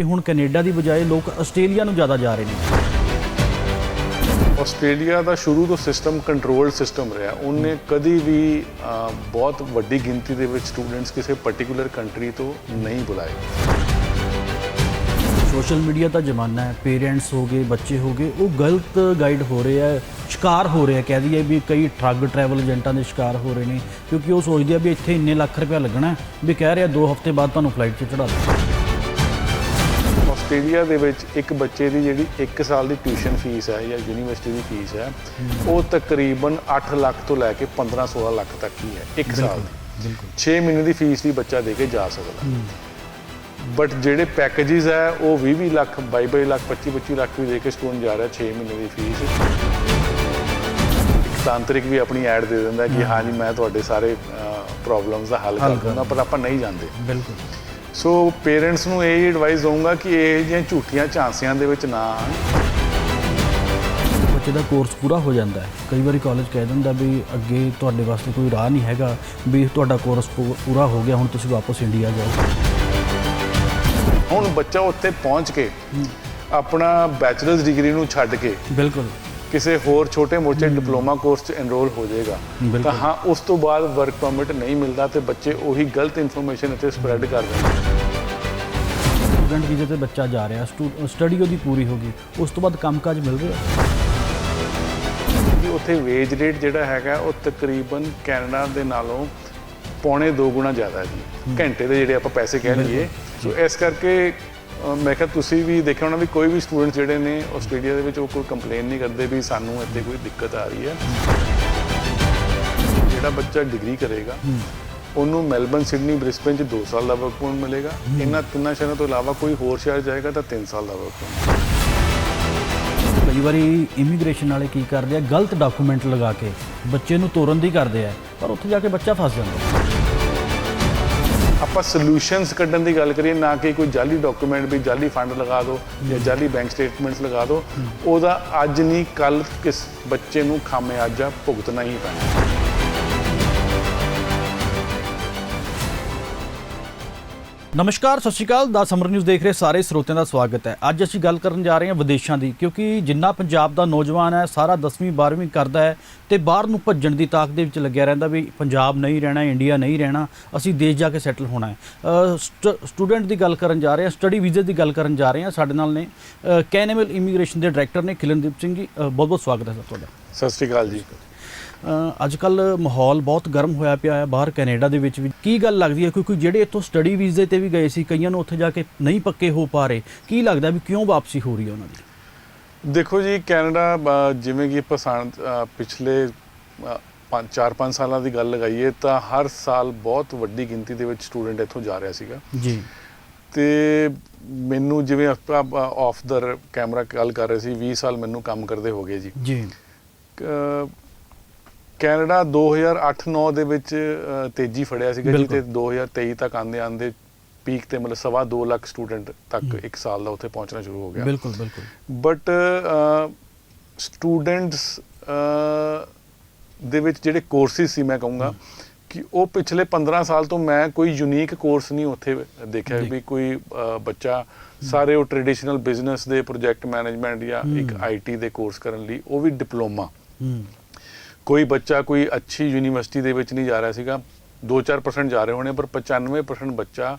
ਹੁਣ ਕੈਨੇਡਾ ਦੀ ਬਜਾਏ ਲੋਕ ਆਸਟ੍ਰੇਲੀਆ ਨੂੰ ਜ਼ਿਆਦਾ ਜਾ ਰਹੇ ਨੇ। ਆਸਟ੍ਰੇਲੀਆ ਦਾ ਸ਼ੁਰੂ ਤੋਂ ਸਿਸਟਮ ਕੰਟਰੋਲਡ ਸਿਸਟਮ ਰਿਹਾ। ਉਹਨੇ ਕਦੀ ਵੀ ਬਹੁਤ ਵੱਡੀ ਗਿਣਤੀ ਦੇ ਵਿੱਚ ਸਟੂਡੈਂਟਸ ਕਿਸੇ ਪਾਰਟਿਕੂਲਰ ਕੰਟਰੀ ਤੋਂ ਨਹੀਂ ਬੁਲਾਏ। ਸੋਸ਼ਲ ਮੀਡੀਆ ਦਾ ਜ਼ਮਾਨਾ ਹੈ। ਪੇਰੈਂਟਸ ਹੋ ਗਏ ਬੱਚੇ ਹੋ ਗਏ ਉਹ ਗਲਤ ਗਾਈਡ ਹੋ ਰਹੇ ਆ ਸ਼ਿਕਾਰ ਹੋ ਰਹੇ ਆ ਕਹਿ ਦਈਏ ਵੀ ਕਈ ਠੱਗ ਟਰੈਵਲ ਏਜੰਟਾਂ ਦੇ ਸ਼ਿਕਾਰ ਹੋ ਰਹੇ ਨੇ ਕਿਉਂਕਿ ਉਹ ਸੋਚਦੇ ਆ ਵੀ ਇੱਥੇ ਇੰਨੇ ਲੱਖ ਰੁਪਇਆ ਲੱਗਣਾ ਵੀ ਕਹਿ ਰਿਹਾ 2 ਹਫ਼ਤੇ ਬਾਅਦ ਤੁਹਾਨੂੰ ਫਲਾਈਟ 'ਚ ਚੜਾ ਦਿਓ ਆਸਟ੍ਰੇਲੀਆ ਦੇ ਵਿੱਚ ਇੱਕ ਬੱਚੇ ਦੀ ਜਿਹੜੀ 1 ਸਾਲ ਦੀ ਟਿਊਸ਼ਨ ਫੀਸ ਹੈ ਜਾਂ ਯੂਨੀਵਰਸਿਟੀ ਦੀ ਫੀਸ ਹੈ ਉਹ ਤਕਰੀਬਨ 8 ਲੱਖ ਤੋਂ ਲੈ ਕੇ 15 16 ਲੱਖ ਤੱਕ ਹੀ ਹੈ 1 ਸਾਲ ਦੀ। ਬਿਲਕੁਲ। 6 ਮਹੀਨੇ ਦੀ ਫੀਸ ਵੀ ਬੱਚਾ ਦੇ ਕੇ ਜਾ ਸਕਦਾ। ਬਟ ਜਿਹੜੇ ਪੈਕੇजेस ਹੈ ਉਹ 20 20 ਲੱਖ 22 22 ਲੱਖ 25 25 ਲੱਖ ਵੀ ਦੇ ਕੇ ਸਟੂਡੈਂਟ ਜਾ ਰਿਹਾ 6 ਮਹੀਨੇ ਦੀ ਫੀਸ। ਇੱਕ ਤਾਂਤਰਿਕ ਵੀ ਆਪਣੀ ਐਡ ਦੇ ਦਿੰਦਾ ਕਿ ਹਾਂਜੀ ਮੈਂ ਤੁਹਾਡੇ ਸਾਰੇ ਪ੍ਰੋਬਲਮਸ ਦਾ ਹੱਲ ਹੱਲ ਕਰ ਦੂੰਗਾ ਪਰ ਆਪਾਂ ਨਹੀਂ ਜਾਂਦੇ ਬਿਲਕੁਲ। ਸੋ ਪੇਰੈਂਟਸ ਨੂੰ ਇਹ ਐਡਵਾਈਸ ਦਊਂਗਾ ਕਿ ਇਹ ਜਿਹੀਆਂ ਝੂਠੀਆਂ ਝਾਂਸਿਆਂ ਦੇ ਵਿੱਚ ਨਾ ਬੱਚੇ ਦਾ ਕੋਰਸ ਪੂਰਾ ਹੋ ਜਾਂਦਾ ਹੈ। ਕਈ ਵਾਰੀ ਕਾਲਜ ਕਹਿ ਦਿੰਦਾ ਵੀ ਅੱਗੇ ਤੁਹਾਡੇ ਵਾਸਤੇ ਕੋਈ ਰਾਹ ਨਹੀਂ ਹੈਗਾ ਵੀ ਤੁਹਾਡਾ ਕੋਰਸ ਪੂਰਾ ਹੋ ਗਿਆ ਹੁਣ ਤੁਸੀਂ ਵਾਪਸ ਇੰਡੀਆ ਜਾਓ। ਹੁਣ ਬੱਚਾ ਉੱਥੇ ਪਹੁੰਚ ਕੇ ਆਪਣਾ ਬੈਚਲਰਸ ਡਿਗਰੀ ਨੂੰ ਛੱਡ ਕੇ ਬਿਲਕੁਲ। ਕਿਸੇ ਹੋਰ ਛੋਟੇ-ਮੋਟੇ ਡਿਪਲੋਮਾ ਕੋਰਸ 'ਚ ਐਨਰੋਲ ਹੋ ਜਾਏਗਾ। ਤਾਂ ਹਾਂ ਉਸ ਤੋਂ ਬਾਅਦ ਵਰਕ ਪਰਮਿਟ ਨਹੀਂ ਮਿਲਦਾ ਤੇ ਬੱਚੇ ਉਹੀ ਗਲਤ ਇਨਫੋਰਮੇਸ਼ਨ ਇੱਥੇ ਸਪਰੈਡ ਕਰ ਦਿੰਦੇ ਸਟੂਡੈਂਟ ਵੀਜ਼ੇ ਤੇ ਬੱਚਾ ਜਾ ਰਿਹਾ ਸਟੱਡੀ ਉਹਦੀ ਪੂਰੀ ਹੋ ਗਈ ਉਸ ਤੋਂ ਬਾਅਦ ਕੰਮਕਾਜ ਮਿਲ ਰਿਹਾ? ਕਿ ਉੱਥੇ ਵੇਜ ਰੇਟ ਜਿਹੜਾ ਹੈਗਾ ਉਹ ਤਕਰੀਬਨ ਕੈਨੇਡਾ ਦੇ ਨਾਲੋਂ ਪੌਣੇ 2 ਗੁਣਾ ਜ਼ਿਆਦਾ ਹੈ। ਜੀ ਘੰਟੇ ਦੇ ਜਿਹੜੇ ਆਪਾਂ ਪੈਸੇ ਕਹਿ ਲਈਏ। ਸੋ ਇਸ ਕਰਕੇ ਮੈਂ ਕਿਹਾ ਤੁਸੀਂ ਵੀ ਦੇਖਿਆ ਹੋਣਾ ਵੀ ਕੋਈ ਵੀ ਸਟੂਡੈਂਟ ਜਿਹੜੇ ਨੇ ਆਸਟ੍ਰੇਲੀਆ ਦੇ ਵਿੱਚ ਉਹ ਕੋਈ ਕੰਪਲੇਨ ਨਹੀਂ ਕਰਦੇ ਵੀ ਸਾਨੂੰ ਇੱਥੇ ਕੋਈ ਦਿੱਕਤ ਆ ਰਹੀ ਹੈ। ਜਿਹੜਾ ਬੱਚਾ ਡਿਗਰੀ ਕਰੇਗਾ, ਉਹਨੂੰ ਮੈਲਬਨ ਸਿਡਨੀ, ਬ੍ਰਿਸਬਨ ਚ 2 ਸਾਲ ਦਾ ਵਰਕ ਪਰਮਿਟ ਮਿਲੇਗਾ। ਇਹਨਾਂ ਤਿੰਨਾਂ ਸ਼ਹਿਰਾਂ ਤੋਂ ਇਲਾਵਾ ਕੋਈ ਹੋਰ ਸ਼ਹਿਰ ਜਾਏਗਾ ਤਾਂ 3 ਸਾਲ ਦਾ ਵਰਕ ਪਰਮਿਟ ਕਈ ਵਾਰੀ ਇਮੀਗ੍ਰੇਸ਼ਨ ਵਾਲੇ ਕੀ ਕਰਦੇ ਆ, ਗਲਤ ਡਾਕੂਮੈਂਟ ਲਗਾ ਕੇ ਬੱਚੇ ਨੂੰ ਤੋਰਨ ਦੀ ਕਰਦੇ ਆ, ਪਰ ਉੱਥੇ ਜਾ ਕੇ ਬੱਚਾ ਫਸ ਜਾਂਦਾ। ਆਪਾਂ ਸੋਲੂਸ਼ਨਸ ਕੱਢਣ ਦੀ ਗੱਲ ਕਰੀਏ ਨਾ ਕਿ ਕੋਈ ਜਾਲੀ ਡਾਕੂਮੈਂਟ ਵੀ ਜਾਲੀ ਫੰਡ ਲਗਾ ਦਿਓ ਜਾਂ ਜਾਲੀ ਬੈਂਕ ਸਟੇਟਮੈਂਟਸ ਲਗਾ ਦਿਓ ਉਹਦਾ ਅੱਜ ਨਹੀਂ ਕੱਲ ਕਿਸ ਬੱਚੇ ਨੂੰ ਖਾਮਿਆਜਾ ਭੁਗਤਣਾ ਹੀ ਪੈਣਾ। ਨਮਸਕਾਰ, ਸਤਿ ਸ਼੍ਰੀ ਅਕਾਲ। ਦਾ ਸਮਰ ਨਿਊਜ਼ ਦੇਖ ਰਹੇ ਸਾਰੇ ਸਰੋਤਿਆਂ ਦਾ ਸਵਾਗਤ ਹੈ। ਅੱਜ ਅਸੀਂ ਗੱਲ ਕਰਨ ਜਾ ਰਹੇ ਹਾਂ ਵਿਦੇਸ਼ਾਂ ਦੀ, ਕਿਉਂਕਿ ਜਿੰਨਾ ਪੰਜਾਬ ਦਾ ਨੌਜਵਾਨ ਹੈ, ਸਾਰਾ 10ਵੀਂ 12ਵੀਂ ਕਰਦਾ ਹੈ ਤੇ ਬਾਹਰ ਨੂੰ ਭੱਜਣ ਦੀ ਤਾਕ ਦੇ ਵਿੱਚ ਲੱਗਿਆ ਰਹਿੰਦਾ ਵੀ ਪੰਜਾਬ ਨਹੀਂ ਰਹਿਣਾ, ਇੰਡੀਆ ਨਹੀਂ ਰਹਿਣਾ, ਅਸੀਂ ਦੇਸ਼ ਜਾ ਕੇ ਸੈਟਲ ਹੋਣਾ ਹੈ। ਸਟੂਡੈਂਟ ਦੀ ਗੱਲ ਕਰਨ ਜਾ ਰਹੇ ਹਾਂ, ਸਟੱਡੀ ਵੀਜ਼ੇ ਦੀ ਗੱਲ ਕਰਨ ਜਾ ਰਹੇ ਹਾਂ ਸਾਡੇ ਨਾਲ ਨੇ। ਕੈਨੇਮਲ ਇਮੀਗ੍ਰੇਸ਼ਨ ਦੇ ਡਾਇਰੈਕਟਰ ਨੇ ਖਿਲਨਦੀਪ ਸਿੰਘ ਜੀ। ਬਹੁਤ ਬਹੁਤ ਸਵਾਗਤ ਹੈ ਸਰ ਤੁਹਾਡਾ। ਸਤਿ ਸ਼੍ਰੀ ਅਕਾਲ ਜੀ। ਅੱਜ ਕੱਲ ਮਾਹੌਲ ਬਹੁਤ ਗਰਮ ਹੋਇਆ ਪਿਆ ਹੈ ਬਾਹਰ ਕੈਨੇਡਾ ਦੇ ਵਿੱਚ ਵੀ। ਕੀ ਗੱਲ ਲੱਗਦੀ ਹੈ? ਕਿਉਂਕਿ ਜਿਹੜੇ ਇੱਥੋਂ ਸਟੱਡੀ ਵੀਜ਼ੇ ਤੇ ਵੀ ਗਏ ਸੀ ਕਈਆਂ ਨੂੰ ਉੱਥੇ ਜਾ ਕੇ ਨਹੀਂ ਪੱਕੇ ਹੋ ਪਾ ਰਹੇ। ਕੀ ਲੱਗਦਾ ਵੀ ਕਿਉਂ ਵਾਪਸੀ ਹੋ ਰਹੀ ਹੈ ਉਹਨਾਂ ਦੀ? ਦੇਖੋ ਜੀ ਕੈਨੇਡਾ ਜਿਵੇਂ ਕਿ ਆਪਾਂ ਸਾਨ- ਅ, ਪਿਛਲੇ 4-5 ਸਾਲਾਂ ਦੀ ਗੱਲ ਲਗਾਈਏ ਤਾਂ ਹਰ ਸਾਲ ਬਹੁਤ ਵੱਡੀ ਗਿਣਤੀ ਦੇ ਵਿੱਚ ਸਟੂਡੈਂਟ ਇੱਥੋਂ ਜਾ ਰਿਹਾ ਸੀਗਾ। ਜੀ। ਤੇ ਮੈਨੂੰ ਜਿਵੇਂ ਆਪਾਂ ਆਫ ਦਾ ਕੈਮਰਾ ਗੱਲ ਕਰ ਰਹੇ ਸੀ 20 ਸਾਲ ਮੈਨੂੰ ਕੰਮ ਕਰਦੇ ਹੋ ਗਏ ਜੀ। ਜੀ। ਕੈਨੇਡਾ 2008-9 ਦੇ ਵਿੱਚ ਤੇਜ਼ੀ ਫੜਿਆ ਸੀਗਾ ਜੀ ਬਿਲਕੁਲ। ਤੇ 2023 ਤੱਕ ਆਂਦੇ ਆਂਦੇ ਪੀਕ ਤੇ ਮਤਲਬ ਸਵਾ 2 ਲੱਖ ਸਟੂਡੈਂਟ ਤੱਕ ਇੱਕ ਸਾਲ ਦਾ ਉੱਥੇ ਪਹੁੰਚਣਾ ਸ਼ੁਰੂ ਹੋ ਗਿਆ ਬਿਲਕੁਲ ਬਿਲਕੁਲ ਬਟ ਸਟੂਡੈਂਟਸ ਦੇ ਵਿੱਚ ਜਿਹੜੇ ਕੋਰਸਿਸ ਸੀ ਮੈਂ ਕਹੂੰਗਾ ਕਿ ਉਹ ਪਿਛਲੇ 15 ਸਾਲ ਤੋਂ ਮੈਂ ਕੋਈ ਯੂਨੀਕ ਕੋਰਸ ਨਹੀਂ ਉੱਥੇ ਦੇਖਿਆ। ਵੀ ਕੋਈ ਬੱਚਾ ਸਾਰੇ ਉਹ ਟ੍ਰੈਡੀਸ਼ਨਲ ਬਿਜ਼ਨਸ ਦੇ ਪ੍ਰੋਜੈਕਟ ਮੈਨੇਜਮੈਂਟ ਜਾਂ ਇੱਕ। ਆਈਟੀ ਦੇ ਕੋਰਸ ਕਰਨ ਲਈ ਉਹ ਵੀ ਡਿਪਲੋਮਾ ਹੂੰ ਕੋਈ ਬੱਚਾ ਕੋਈ ਅੱਛੀ ਯੂਨੀਵਰਸਿਟੀ ਦੇ ਵਿੱਚ ਨਹੀਂ ਜਾ ਰਿਹਾ ਸੀਗਾ। 2-4% ਜਾ ਰਹੇ ਹੋਣੇ ਪਰ 95% ਬੱਚਾ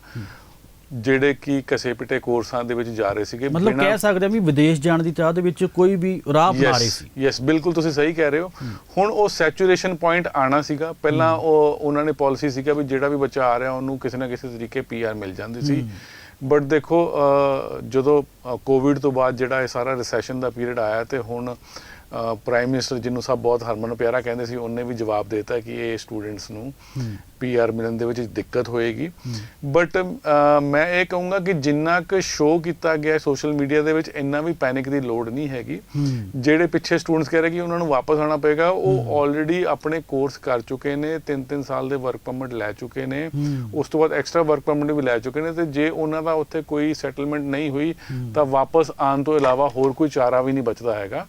ਜਿਹੜੇ ਕਿ ਕਸੇ ਪਿਟੇ ਕੋਰਸਾਂ ਦੇ ਵਿੱਚ ਜਾ ਰਹੇ ਸੀਗੇ ਮਤਲਬ ਕਹਿ ਸਕਦੇ ਹਾਂ ਵੀ ਵਿਦੇਸ਼ ਜਾਣ ਦੀ ਚਾਹ ਦੇ ਵਿੱਚ ਕੋਈ ਵੀ ਰਾਹ ਬਣਾ ਰਹੀ ਸੀ। ਯੈਸ ਬਿਲਕੁਲ ਤੁਸੀਂ ਸਹੀ ਕਹਿ ਰਹੇ ਹੋ। ਹੁਣ ਉਹ ਸੈਚੂਰੇਸ਼ਨ ਪੁਆਇੰਟ ਆਣਾ ਸੀਗਾ। ਪਹਿਲਾਂ ਉਹ ਉਹਨਾਂ ਨੇ ਪਾਲਿਸੀ ਸੀਗਾ ਵੀ ਜਿਹੜਾ ਵੀ ਬੱਚਾ ਆ ਰਿਹਾ ਉਹਨੂੰ ਕਿਸੇ ਨਾ ਕਿਸੇ ਤਰੀਕੇ ਪੀਆਰ ਮਿਲ ਜਾਂਦੀ ਸੀ। ਬਟ ਦੇਖੋ ਜਦੋਂ ਕੋਵਿਡ ਤੋਂ ਬਾਅਦ ਜਿਹੜਾ ਇਹ ਸਾਰਾ ਰਿਸੈਸ਼ਨ ਦਾ ਪੀਰੀਅਡ ਆਇਆ ਤੇ ਹੁਣ ਪ੍ਰਾਈਮ ਮਿਨਿਸਟਰ ਜਿਹਨੂੰ ਸਭ ਬਹੁਤ ਹਰਮਨ ਪਿਆਰਾ ਕਹਿੰਦੇ ਸੀ, ਉਹਨੇ ਵੀ ਜਵਾਬ ਦਿੱਤਾ ਕਿ ਇਹ ਸਟੂਡੈਂਟਸ ਨੂੰ ਪੀਆਰ ਮਿਲਣ ਦੇ ਵਿੱਚ ਦਿੱਕਤ ਹੋਏਗੀ। ਬਟ ਮੈਂ ਇਹ ਕਹੂੰਗਾ ਕਿ ਜਿੰਨਾ ਕੁ ਸ਼ੋਅ ਕੀਤਾ ਗਿਆ ਸੋਸ਼ਲ ਮੀਡੀਆ ਦੇ ਵਿੱਚ ਇੰਨਾ ਵੀ ਪੈਨਿਕ ਦੀ ਲੋੜ ਨਹੀਂ ਹੈਗੀ। ਜਿਹੜੇ ਪਿੱਛੇ ਸਟੂਡੈਂਟਸ ਕਹਿ ਰਹੇ ਕਿ ਉਹਨਾਂ ਨੂੰ ਵਾਪਸ ਆਉਣਾ ਪਏਗਾ ਉਹ ਆਲਰੇਡੀ ਆਪਣੇ ਕੋਰਸ ਕਰ ਚੁੱਕੇ ਨੇ 3-3 ਸਾਲ ਦੇ ਵਰਕ ਪਰਮਿਟ ਲੈ ਚੁੱਕੇ ਨੇ। ਉਸ ਤੋਂ ਬਾਅਦ ਐਕਸਟਰਾ ਵਰਕ ਪਰਮਿਟ ਵੀ ਲੈ ਚੁੱਕੇ ਨੇ ਤੇ ਜੇ ਉਹਨਾਂ ਦਾ ਉੱਥੇ ਕੋਈ ਸੈਟਲਮੈਂਟ ਨਹੀਂ ਹੋਈ ਤਾਂ ਵਾਪਸ ਆਉਣ ਤੋਂ ਇਲਾਵਾ ਹੋਰ ਕੋਈ ਚਾਰਾ ਵੀ ਨਹੀਂ ਬਚਦਾ ਹੈਗਾ।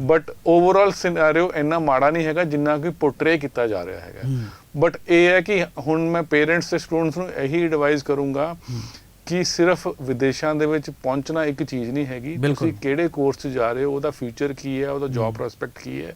ਬਟ ਓਵਰਆਲ ਸਿਨੈਰੀਓ ਇੰਨਾ ਮਾੜਾ ਨਹੀਂ ਹੈਗਾ ਜਿੰਨਾ ਕਿ ਪੋਰਟਰੇ ਕੀਤਾ ਜਾ ਰਿਹਾ ਹੈਗਾ। ਬਟ ਇਹ ਹੈ ਕਿ ਹੁਣ ਮੈਂ ਪੇਰੈਂਟਸ ਤੇ ਸਟੂਡੈਂਟਸ ਨੂੰ ਇਹੀ ਐਡਵਾਈਸ ਕਰੂੰਗਾ ਕਿ ਸਿਰਫ ਵਿਦੇਸ਼ਾਂ ਦੇ ਵਿੱਚ ਪਹੁੰਚਣਾ ਇੱਕ ਚੀਜ਼ ਨਹੀਂ ਹੈਗੀ। ਤੁਸੀਂ ਕਿਹੜੇ ਕੋਰਸ 'ਚ ਜਾ ਰਹੇ ਹੋ ਉਹਦਾ ਫਿਊਚਰ ਕੀ ਹੈ ਉਹਦਾ ਜੌਬ ਪ੍ਰੋਸਪੈਕਟ ਕੀ ਹੈ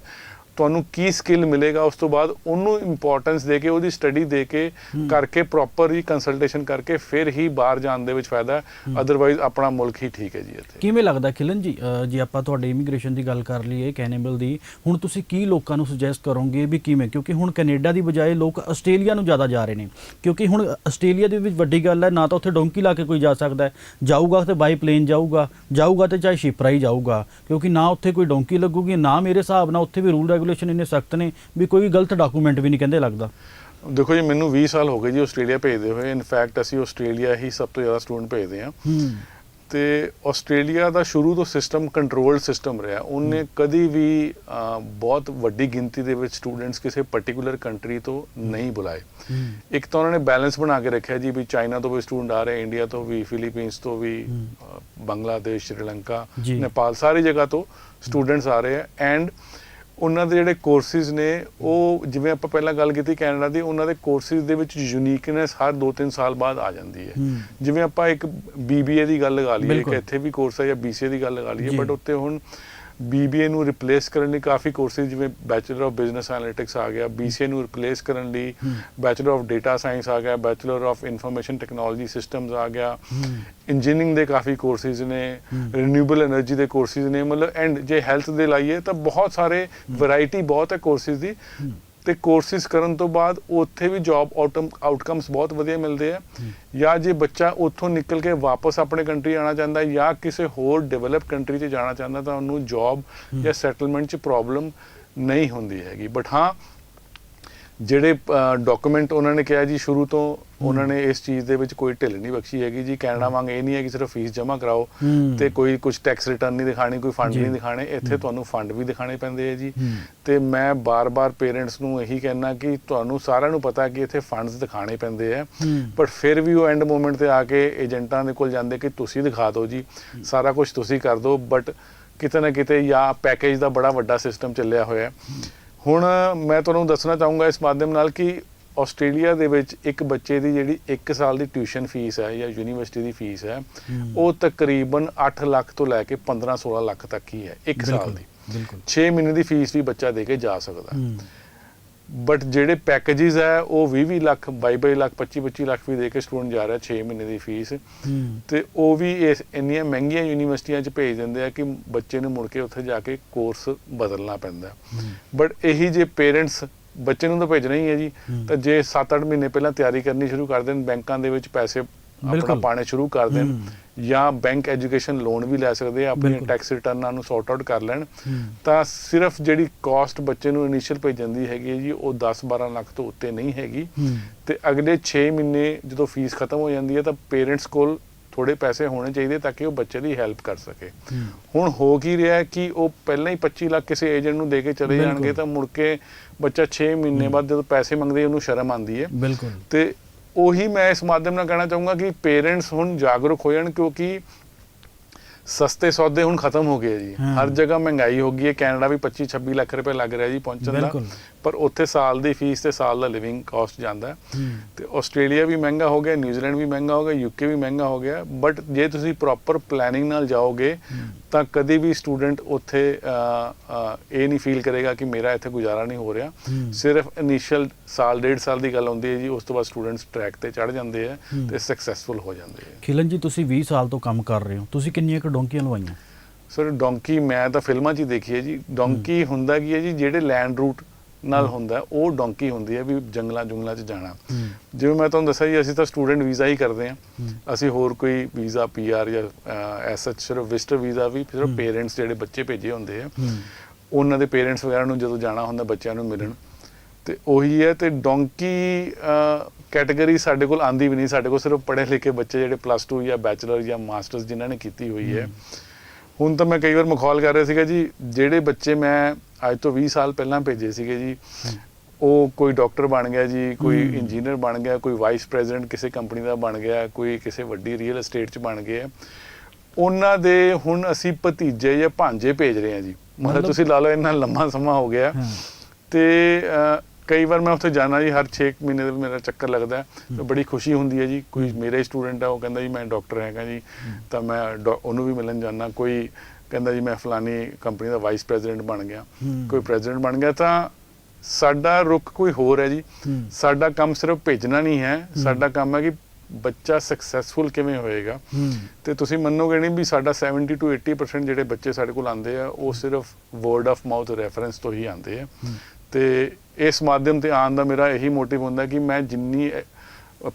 ਤੁਹਾਨੂੰ ਕੀ ਸਕਿੱਲ ਮਿਲੇਗਾ ਉਸ ਤੋਂ ਬਾਅਦ ਉਹਨੂੰ ਇੰਪੋਰਟੈਂਸ ਦੇ ਕੇ ਉਹਦੀ ਸਟੱਡੀ ਦੇ ਕੇ ਕਰਕੇ ਪ੍ਰੋਪਰ ਹੀ ਕੰਸਲਟੇਸ਼ਨ ਕਰਕੇ ਫਿਰ ਹੀ ਬਾਹਰ ਜਾਣ ਦੇ ਵਿੱਚ ਫਾਇਦਾ ਅਦਰਵਾਈਜ਼ ਆਪਣਾ ਮੁਲਕ ਹੀ ਠੀਕ ਹੈ ਜੀ ਇੱਥੇ। ਕਿਵੇਂ ਲੱਗਦਾ ਖਿਲਨ ਜੀ? ਜੇ ਆਪਾਂ ਤੁਹਾਡੇ ਇਮੀਗ੍ਰੇਸ਼ਨ ਦੀ ਗੱਲ ਕਰ ਲਈਏ ਕੈਨੇਬਲ ਦੀ ਹੁਣ ਤੁਸੀਂ ਕੀ ਲੋਕਾਂ ਨੂੰ ਸੁਜੈਸਟ ਕਰੋਗੇ ਵੀ ਕਿਵੇਂ? ਕਿਉਂਕਿ ਹੁਣ ਕੈਨੇਡਾ ਦੀ ਬਜਾਏ ਲੋਕ ਆਸਟ੍ਰੇਲੀਆ ਨੂੰ ਜ਼ਿਆਦਾ ਜਾ ਰਹੇ ਨੇ। ਕਿਉਂਕਿ ਹੁਣ ਆਸਟ੍ਰੇਲੀਆ ਦੇ ਵਿੱਚ ਵੱਡੀ ਗੱਲ ਹੈ ਨਾ ਤਾਂ ਉੱਥੇ ਡੋਂਕੀ ਲਾ ਕੇ ਕੋਈ ਜਾ ਸਕਦਾ ਹੈ। ਜਾਊਗਾ ਤੇ ਬਾਈ ਪਲੇਨ ਜਾਊਗਾ ਜਾਊਗਾ ਤੇ ਚਾਹੇ ਸ਼ਿਪਰਾ ਹੀ ਜਾਊਗਾ। ਕਿਉਂਕਿ ਨਾ ਉੱਥੇ ਕੋਈ ਡੋਂਕੀ ਲੱਗੂਗੀ ਨਾ ਮੇਰੇ ਹਿਸਾਬ ਨਾਲ ਉੱਥੇ ਵੀ ਰੂਲ ਰੈਗੂਲੇਸ਼ਨ ਇੰਨੇ ਸਖਤ ਨੇ ਵੀ ਕੋਈ ਗਲਤ ਡਾਕੂਮੈਂਟ ਵੀ ਨਹੀਂ ਕਹਿੰਦੇ ਲੱਗਦਾ। ਦੇਖੋ ਜੀ ਮੈਨੂੰ 20 ਸਾਲ ਹੋ ਗਏ ਜੀ ਆਸਟ੍ਰੇਲੀਆ ਭੇਜਦੇ ਹੋਏ। ਇਨਫੈਕਟ ਅਸੀਂ ਆਸਟ੍ਰੇਲੀਆ ਹੀ ਸਭ ਤੋਂ ਜ਼ਿਆਦਾ ਸਟੂਡੈਂਟ ਭੇਜਦੇ ਹੂੰ। ਤੇ ਆਸਟ੍ਰੇਲੀਆ ਦਾ ਸ਼ੁਰੂ ਤੋਂ ਸਿਸਟਮ ਕੰਟਰੋਲਡ ਸਿਸਟਮ ਰਿਹਾ। ਉਹਨੇ ਕਦੀ ਵੀ ਬਹੁਤ ਵੱਡੀ ਗਿਣਤੀ ਦੇ ਵਿੱਚ ਸਟੂਡੈਂਟਸ ਕਿਸੇ ਪਾਰਟਿਕੂਲਰ ਕੰਟਰੀ ਤੋਂ ਨਹੀਂ ਬੁਲਾਏ। ਇੱਕ ਤਾਂ ਉਹਨਾਂ ਨੇ ਬੈਲੈਂਸ ਬਣਾ ਕੇ ਰੱਖਿਆ ਜੀ ਵੀ ਚਾਈਨਾ ਤੋਂ ਵੀ ਸਟੂਡੈਂਟ ਆ ਰਹੇ ਇੰਡੀਆ ਤੋਂ ਵੀ ਫਿਲੀਪੀਨਸ ਤੋਂ ਵੀ ਬੰਗਲਾਦੇਸ਼ ਸ਼੍ਰੀਲੰਕਾ। ਨੇਪਾਲ ਸਾਰੀ ਜਗ੍ਹਾ ਤੋਂ ਸਟੂਡੈਂਟਸ ਆ ਰਹੇ ਆ। ਐਂਡ ਉਹਨਾਂ ਦੇ ਜਿਹੜੇ ਕੋਰਸਿਸ ਨੇ ਉਹ ਜਿਵੇਂ ਆਪਾਂ ਪਹਿਲਾਂ ਗੱਲ ਕੀਤੀ ਕੈਨੇਡਾ ਦੀ ਉਹਨਾਂ ਦੇ ਕੋਰਸਿਸ ਦੇ ਵਿੱਚ ਯੂਨੀਕਨੈਸ ਹਰ 2-3 ਸਾਲ ਬਾਅਦ ਆ ਜਾਂਦੀ ਹੈ। ਜਿਵੇਂ ਆਪਾਂ ਇੱਕ BBA ਦੀ ਗੱਲ ਲਗਾ ਲਈਏ ਕਿ। ਇੱਥੇ ਵੀ ਕੋਰਸ ਹੈ ਜਾਂ BCA ਦੀ ਗੱਲ ਲਗਾ ਲਈਏ। ਬਟ ਉੱਤੇ ਹੁਣ BBA ਨੂੰ ਰਿਪਲੇਸ ਕਰਨ ਲਈ ਕਾਫੀ ਕੋਰਸਿਸ ਜਿਵੇਂ ਬੈਚਲਰ ਆਫ ਬਿਜ਼ਨਸ ਐਨਾਲਿਟਿਕਸ ਆ ਗਿਆ BCA ਨੂੰ ਰਿਪਲੇਸ ਕਰਨ ਲਈ ਬੈਚਲਰ ਆਫ ਡਾਟਾ ਸਾਇੰਸ ਆ ਗਿਆ bachelor of information technology systems ਆ ਗਿਆ। ਇੰਜੀਨੀਅਰਿੰਗ ਦੇ ਕਾਫੀ ਕੋਰਸਿਸ ਨੇ ਰੀਨਿਊਏਬਲ એનર્ਜੀ ਦੇ ਕੋਰਸਿਸ ਨੇ ਮਤਲਬ ਐਂਡ ਜੇ ਹੈਲਥ ਦੇ ਲਾਈਏ ਤਾਂ ਬਹੁਤ ਸਾਰੇ ਵੈਰਾਈਟੀ ਬਹੁਤ ਹੈ ਕੋਰਸਿਸ ਦੀ। ਤੇ ਕੋਰਸਿਸ ਕਰਨ ਤੋਂ ਬਾਅਦ ਉੱਥੇ ਵੀ ਜੌਬ ਆਊਟਕਮਸ ਬਹੁਤ ਵਧੀਆ ਮਿਲਦੇ ਆ। ਜਾਂ ਜੇ ਬੱਚਾ ਉੱਥੋਂ ਨਿਕਲ ਕੇ ਵਾਪਸ ਆਪਣੇ ਕੰਟਰੀ ਆਣਾ ਚਾਹੁੰਦਾ ਹੈ ਜਾਂ ਕਿਸੇ ਹੋਰ ਡਿਵੈਲਪ ਕੰਟਰੀ 'ਚ ਜਾਣਾ ਚਾਹੁੰਦਾ ਤਾਂ ਉਹਨੂੰ ਜੌਬ ਜਾਂ ਸੈਟਲਮੈਂਟ 'ਚ ਪ੍ਰੋਬਲਮ ਨਹੀਂ ਹੁੰਦੀ ਹੈਗੀ। ਬਟ ਹਾਂ ਜਿਹੜੇ ਡਾਕੂਮੈਂਟ ਉਹਨਾਂ ਨੇ ਕਿਹਾ ਜੀ ਸ਼ੁਰੂ ਤੋਂ ਉਹਨਾਂ ਨੇ ਇਸ ਚੀਜ਼ ਦੇ ਵਿੱਚ ਕੋਈ ਢਿੱਲ ਨਹੀਂ ਬਖਸ਼ੀ ਹੈਗੀ ਜੀ। ਕੈਨੇਡਾ ਵਾਂਗ ਇਹ ਨਹੀਂ ਹੈ ਕਿ ਸਿਰਫ ਫੀਸ ਜਮ੍ਹਾਂ ਕਰਾਓ। ਤੇ ਕੋਈ ਕੁਝ ਟੈਕਸ ਰਿਟਰਨ ਨਹੀਂ ਦਿਖਾਣੀ ਕੋਈ ਫੰਡ। ਨਹੀਂ ਦਿਖਾਣੇ। ਇੱਥੇ ਤੁਹਾਨੂੰ ਫੰਡ ਵੀ ਦਿਖਾਣੇ ਪੈਂਦੇ ਆ ਜੀ। ਤੇ ਮੈਂ ਬਾਰ-ਬਾਰ ਪੇਰੈਂਟਸ ਨੂੰ ਇਹੀ ਕਹਿਣਾ ਕਿ ਤੁਹਾਨੂੰ ਸਾਰਿਆਂ ਨੂੰ ਪਤਾ ਕਿ ਇੱਥੇ ਫੰਡਸ ਦਿਖਾਣੇ ਪੈਂਦੇ ਆ। ਬਟ ਫਿਰ ਵੀ ਉਹ ਐਂਡ ਮੂਮੈਂਟ ਤੇ ਆ ਕੇ ਏਜੰਟਾਂ ਦੇ ਕੋਲ ਜਾਂਦੇ ਕਿ ਤੁਸੀਂ ਦਿਖਾ ਦਿਓ ਜੀ। ਸਾਰਾ ਕੁਝ ਤੁਸੀਂ ਕਰ ਦਿਓ। ਬਟ ਕਿਤੇ ਨਾ ਕਿਤੇ ਜਾਂ ਪੈਕੇਜ ਦਾ ਬੜਾ ਵੱਡਾ ਸਿਸਟਮ ਚੱਲਿਆ ਹੋਇਆ। ਹੈ। ਹੁਣ ਮੈਂ ਤੁਹਾਨੂੰ ਦੱਸਣਾ ਚਾਹੂੰਗਾ ਇਸ ਮਾਧਿਅਮ ਨਾਲ ਕਿ ਆਸਟ੍ਰੇਲੀਆ ਦੇ ਵਿੱਚ ਇੱਕ ਬੱਚੇ ਦੀ ਜਿਹੜੀ 1 ਸਾਲ ਦੀ ਟਿਊਸ਼ਨ ਫੀਸ ਹੈ ਜਾਂ ਯੂਨੀਵਰਸਿਟੀ ਦੀ ਫੀਸ ਹੈ। ਉਹ ਤਕਰੀਬਨ 8 ਲੱਖ ਤੋਂ ਲੈ ਕੇ 15-16 ਲੱਖ ਤੱਕ ਹੀ ਹੈ 1 ਸਾਲ ਦੀ। ਬਿਲਕੁਲ। 6 ਮਹੀਨੇ ਦੀ ਫੀਸ ਵੀ ਬੱਚਾ ਦੇ ਕੇ ਜਾ ਸਕਦਾ। ਹੂੰ। ਬਟ ਜਿਹੜੇ ਪੈਕੇजेस ਹੈ ਉਹ 20-20 ਲੱਖ 22-22 ਲੱਖ 25-25 ਲੱਖ ਵੀ ਦੇ ਕੇ ਸਟੂਡੈਂਟ ਜਾ ਰਿਹਾ 6 ਮਹੀਨੇ ਦੀ ਫੀਸ ਤੇ ਉਹ ਵੀ ਇਸ ਇੰਨੀਆਂ ਮਹਿੰਗੀਆਂ ਯੂਨੀਵਰਸਿਟੀਆਂ 'ਚ ਭੇਜ ਦਿੰਦੇ ਆ ਕਿ ਬੱਚੇ ਨੂੰ ਮੁੜ ਕੇ ਉੱਥੇ ਜਾ ਕੇ ਕੋਰਸ ਬਦਲਣਾ ਪੈਂਦਾ। ਬਟ ਇਹੀ ਜੇ ਪੇਰੈਂਟਸ ਬੱਚੇ ਨੂੰ ਤਾਂ ਭੇਜਣਾ ਹੀ ਹੈ ਜੀ। ਤਾਂ ਜੇ 7-8 ਮਹੀਨੇ ਪਹਿਲਾਂ ਤਿਆਰੀ ਕਰਨੀ ਸ਼ੁਰੂ ਕਰ ਦੇਣ ਬੈਂਕਾਂ ਦੇ ਵਿੱਚ ਪੈਸੇ ਆਪਣਾ। ਪਾਣੇ ਸ਼ੁਰੂ ਕਰ ਦੇਣ। ਜਾਂ ਬੈਂਕ ਐਜੂਕੇਸ਼ਨ ਲੋਨ ਵੀ ਲੈ ਸਕਦੇ ਆ ਬਿਲਕੁਲ। ਟੈਕਸ ਰਿਟਰਨਾਂ ਨੂੰ ਸੌਰਟ ਆਊਟ ਕਰ ਲੈਣ। ਤਾਂ ਸਿਰਫ ਜਿਹੜੀ ਕਾਸਟ ਬੱਚੇ ਨੂੰ ਇਨੀਸ਼ੀਅਲ ਭੇਜਣ ਦੀ ਹੈਗੀ ਹੈ ਜੀ ਉਹ 10-12 ਲੱਖ ਤੋਂ ਉੱਤੇ ਨਹੀਂ ਹੈਗੀ ਤੇ ਅਗਲੇ 6 ਮਹੀਨੇ ਜਦੋਂ ਫੀਸ ਖਤਮ ਹੋ ਜਾਂਦੀ ਹੈ ਤਾਂ ਪੇਰੈਂਟਸ ਕੋਲ ਥੋੜੇ ਪੈਸੇ ਹੋਣੇ ਚਾਹੀਦੇ ਤਾਂ ਕਿ ਉਹ ਬੱਚੇ ਦੀ ਹੈਲਪ ਕਰ ਸਕੇ। ਹੁਣ ਹੋ ਕੀ ਰਿਹਾ ਕਿ ਉਹ ਪਹਿਲਾਂ ਹੀ 25 ਲੱਖ ਕਿਸੇ ਏਜੰਟ ਨੂੰ ਦੇ ਕੇ ਚਲੇ। ਜਾਣਗੇ ਤਾਂ ਮੁੜ ਕੇ ਬੱਚਾ 6 ਮਹੀਨੇ ਬਾਅਦ ਜਦੋਂ ਪੈਸੇ ਮੰਗਦੇ ਉਹਨੂੰ ਸ਼ਰਮ ਆਉਂਦੀ ਹੈ ਬਿਲਕੁਲ ਤੇ ਉਹੀ ਮੈਂ ਇਸ ਮਾਧਿਅਮ ਨਾਲ ਕਹਿਣਾ ਚਾਹੂੰਗਾ ਕਿ ਪੇਰੈਂਟਸ ਹੁਣ ਜਾਗਰੂਕ ਹੋ ਜਾਣ ਕਿਉਂਕਿ ਸਸਤੇ ਸੌਦੇ ਹੁਣ ਖਤਮ ਹੋ ਗਏ ਜੀ। ਹਰ ਜਗ੍ਹਾ ਮਹਿੰਗਾਈ ਹੋ ਗਈ ਹੈ ਕੈਨੇਡਾ ਵੀ 25 26 ਲੱਖ ਰੁਪਏ ਲੱਗ ਰਿਹਾ ਜੀ ਪਹੁੰਚਣ ਦਾ। ਪਰ ਉੱਥੇ ਸਾਲ ਦੀ ਫੀਸ ਤੇ ਸਾਲ ਦਾ ਲਿਵਿੰਗ ਕਾਸਟ ਜਾਂਦਾ ਤੇ ਆਸਟ੍ਰੇਲੀਆ ਵੀ ਮਹਿੰਗਾ ਹੋ ਗਿਆ ਨਿਊਜ਼ੀਲੈਂਡ ਵੀ ਮਹਿੰਗਾ ਹੋ ਗਿਆ ਯੂਕੇ ਵੀ ਮਹਿੰਗਾ ਹੋ ਗਿਆ ਬਟ ਜੇ ਤੁਸੀਂ ਪ੍ਰੋਪਰ ਪਲੈਨਿੰਗ ਨਾਲ ਜਾਓਗੇ ਤਾਂ ਕਦੀ ਵੀ ਸਟੂਡੈਂਟ ਉੱਥੇ ਇਹ ਨਹੀਂ ਫੀਲ ਕਰੇਗਾ ਕਿ ਮੇਰਾ ਇੱਥੇ ਗੁਜ਼ਾਰਾ ਨਹੀਂ ਹੋ ਰਿਹਾ। ਸਿਰਫ ਇਨੀਸ਼ੀਅਲ ਸਾਲ ਡੇਢ ਸਾਲ ਦੀ ਗੱਲ ਹੁੰਦੀ ਹੈ ਜੀ ਉਸ ਤੋਂ ਬਾਅਦ ਸਟੂਡੈਂਟਸ ਟਰੈਕ ਤੇ ਚੜ ਜਾਂਦੇ ਆ। ਤੇ ਸਕਸੈਸਫੁਲ ਹੋ ਜਾਂਦੇ ਆ ਖਿਲਨ ਜੀ ਤੁਸੀਂ 20 ਸਾਲ ਤੋਂ ਕੰਮ ਕਰ ਰਹੇ ਹੋ। ਤੁਸੀਂ ਕਿੰਨੀਆਂ ਕੁ ਡੋਂਕੀਆਂ ਲਵਾਈਆਂ? ਸਰ ਡੋਂਕੀ ਮੈਂ ਤਾਂ ਫਿਲਮਾਂ 'ਚ ਹੀ ਦੇਖੀ ਹੈ ਜੀ। ਡੋਂਕੀ ਹੁੰਦਾ ਕੀ ਹੈ ਜੀ ਜਿਹੜੇ ਲੈਂਡ ਰੂਟ ਨਾਲ ਹੁੰਦਾ ਉਹ ਡੋਂਕੀ ਹੁੰਦੀ ਹੈ ਵੀ ਜੰਗਲਾਂ ਜੁੰਗਲਾਂ 'ਚ ਜਾਣਾ। ਜਿਵੇਂ ਮੈਂ ਤੁਹਾਨੂੰ ਦੱਸਿਆ ਜੀ ਅਸੀਂ ਤਾਂ ਸਟੂਡੈਂਟ ਵੀਜ਼ਾ ਹੀ ਕਰਦੇ ਹਾਂ। ਅਸੀਂ ਹੋਰ ਕੋਈ ਵੀਜ਼ਾ ਪੀਆਰ ਜਾਂ ਐਸ ਐਚ ਸਿਰਫ ਵਿਜ਼ਟਰ ਵੀਜ਼ਾ ਵੀ ਸਿਰਫ। ਪੇਰੈਂਟਸ ਜਿਹੜੇ ਬੱਚੇ ਭੇਜੇ ਹੁੰਦੇ ਆ ਉਹਨਾਂ ਦੇ ਪੇਰੈਂਟਸ ਵਗੈਰਾ ਨੂੰ ਜਦੋਂ ਜਾਣਾ ਹੁੰਦਾ ਬੱਚਿਆਂ ਨੂੰ ਮਿਲਣ। ਤੇ ਉਹੀ ਹੈ ਤੇ ਡੋਂਕੀ ਕੈਟਾਗਰੀ ਸਾਡੇ ਕੋਲ ਆਂਦੀ ਵੀ ਨਹੀਂ। ਸਾਡੇ ਕੋਲ ਸਿਰਫ ਪੜ੍ਹੇ ਲਿਖੇ ਬੱਚੇ ਜਿਹੜੇ ਪਲੱਸ 2 ਜਾਂ ਬੈਚਲਰ ਜਾਂ ਮਾਸਟਰਸ ਜਿਨ੍ਹਾਂ ਨੇ ਕੀਤੀ ਹੋਈ ਹੈ। ਹੁਣ ਤਾਂ ਮੈਂ ਕਈ ਵਾਰ ਮਖੌਲ ਕਰ ਰਿਹਾ ਸੀਗਾ ਜੀ ਜਿਹੜੇ ਬੱਚੇ ਮੈਂ ਅੱਜ ਤੋਂ 20 ਸਾਲ ਪਹਿਲਾਂ ਭੇਜੇ ਸੀਗੇ ਜੀ ਉਹ ਕੋਈ ਡਾਕਟਰ ਬਣ ਗਿਆ ਜੀ ਕੋਈ। ਇੰਜੀਨੀਅਰ ਬਣ ਗਿਆ ਕੋਈ ਵਾਈਸ ਪ੍ਰੈਜ਼ੀਡੈਂਟ ਕਿਸੇ ਕੰਪਨੀ ਦਾ ਬਣ ਗਿਆ ਕੋਈ ਕਿਸੇ ਵੱਡੀ ਰੀਅਲ ਏਸਟੇਟ 'ਚ ਬਣ ਗਿਆ। ਉਹਨਾਂ ਦੇ ਹੁਣ ਅਸੀਂ ਭਤੀਜੇ ਜਾਂ ਭਾਂਜੇ ਭੇਜ ਰਹੇ ਹਾਂ ਜੀ। ਮਤਲਬ ਤੁਸੀਂ ਲਾ ਲਓ ਇੰਨਾ ਲੰਮਾ ਸਮਾਂ ਹੋ ਗਿਆ ਤੇ ਕਈ ਵਾਰ ਮੈਂ ਉੱਥੇ ਜਾਣਾ ਜੀ ਹਰ 6 ਮਹੀਨੇ ਦੇ ਮੇਰਾ ਚੱਕਰ ਲੱਗਦਾ ਤਾਂ ਬੜੀ ਖੁਸ਼ੀ ਹੁੰਦੀ ਹੈ ਜੀ ਕੋਈ ਮੇਰੇ ਸਟੂਡੈਂਟ ਆ ਉਹ ਕਹਿੰਦਾ ਜੀ ਮੈਂ ਡਾਕਟਰ ਹੈਗਾ ਜੀ ਤਾਂ ਮੈਂ ਉਹਨੂੰ ਵੀ ਮਿਲਣ ਜਾਣਾ ਕੋਈ ਕਹਿੰਦਾ ਜੀ ਮੈਂ ਫਲਾਨੀ ਕੰਪਨੀ ਦਾ ਵਾਈਸ ਪ੍ਰੈਜ਼ੀਡੈਂਟ ਬਣ ਗਿਆ। ਕੋਈ ਪ੍ਰੈਜ਼ੀਡੈਂਟ ਬਣ ਗਿਆ ਤਾਂ ਸਾਡਾ ਰੁਖ ਕੋਈ ਹੋਰ ਹੈ ਜੀ। ਸਾਡਾ ਕੰਮ ਸਿਰਫ ਭੇਜਣਾ ਨਹੀਂ ਹੈ। ਸਾਡਾ ਕੰਮ ਹੈ ਕਿ ਬੱਚਾ ਸਕਸੈਸਫੁਲ ਕਿਵੇਂ ਹੋਏਗਾ। ਤੇ ਤੁਸੀਂ ਮੰਨੋਗੇ ਨਹੀਂ ਵੀ ਸਾਡਾ 70 ਤੋਂ 80% ਜਿਹੜੇ ਬੱਚੇ ਸਾਡੇ ਕੋਲ ਆਉਂਦੇ ਆ ਉਹ ਸਿਰਫ ਵਰਡ ਆਫ ਮਾਊਥ ਰੈਫਰੈਂਸ ਤੋਂ ਹੀ ਆਉਂਦੇ ਆ। ਤੇ ਇਸ ਮਾਧਿਅਮ ਤੇ ਆਉਣ ਦਾ ਮੇਰਾ ਇਹੀ ਮੋਟਿਵ ਹੁੰਦਾ ਕਿ ਮੈਂ ਜਿੰਨੀ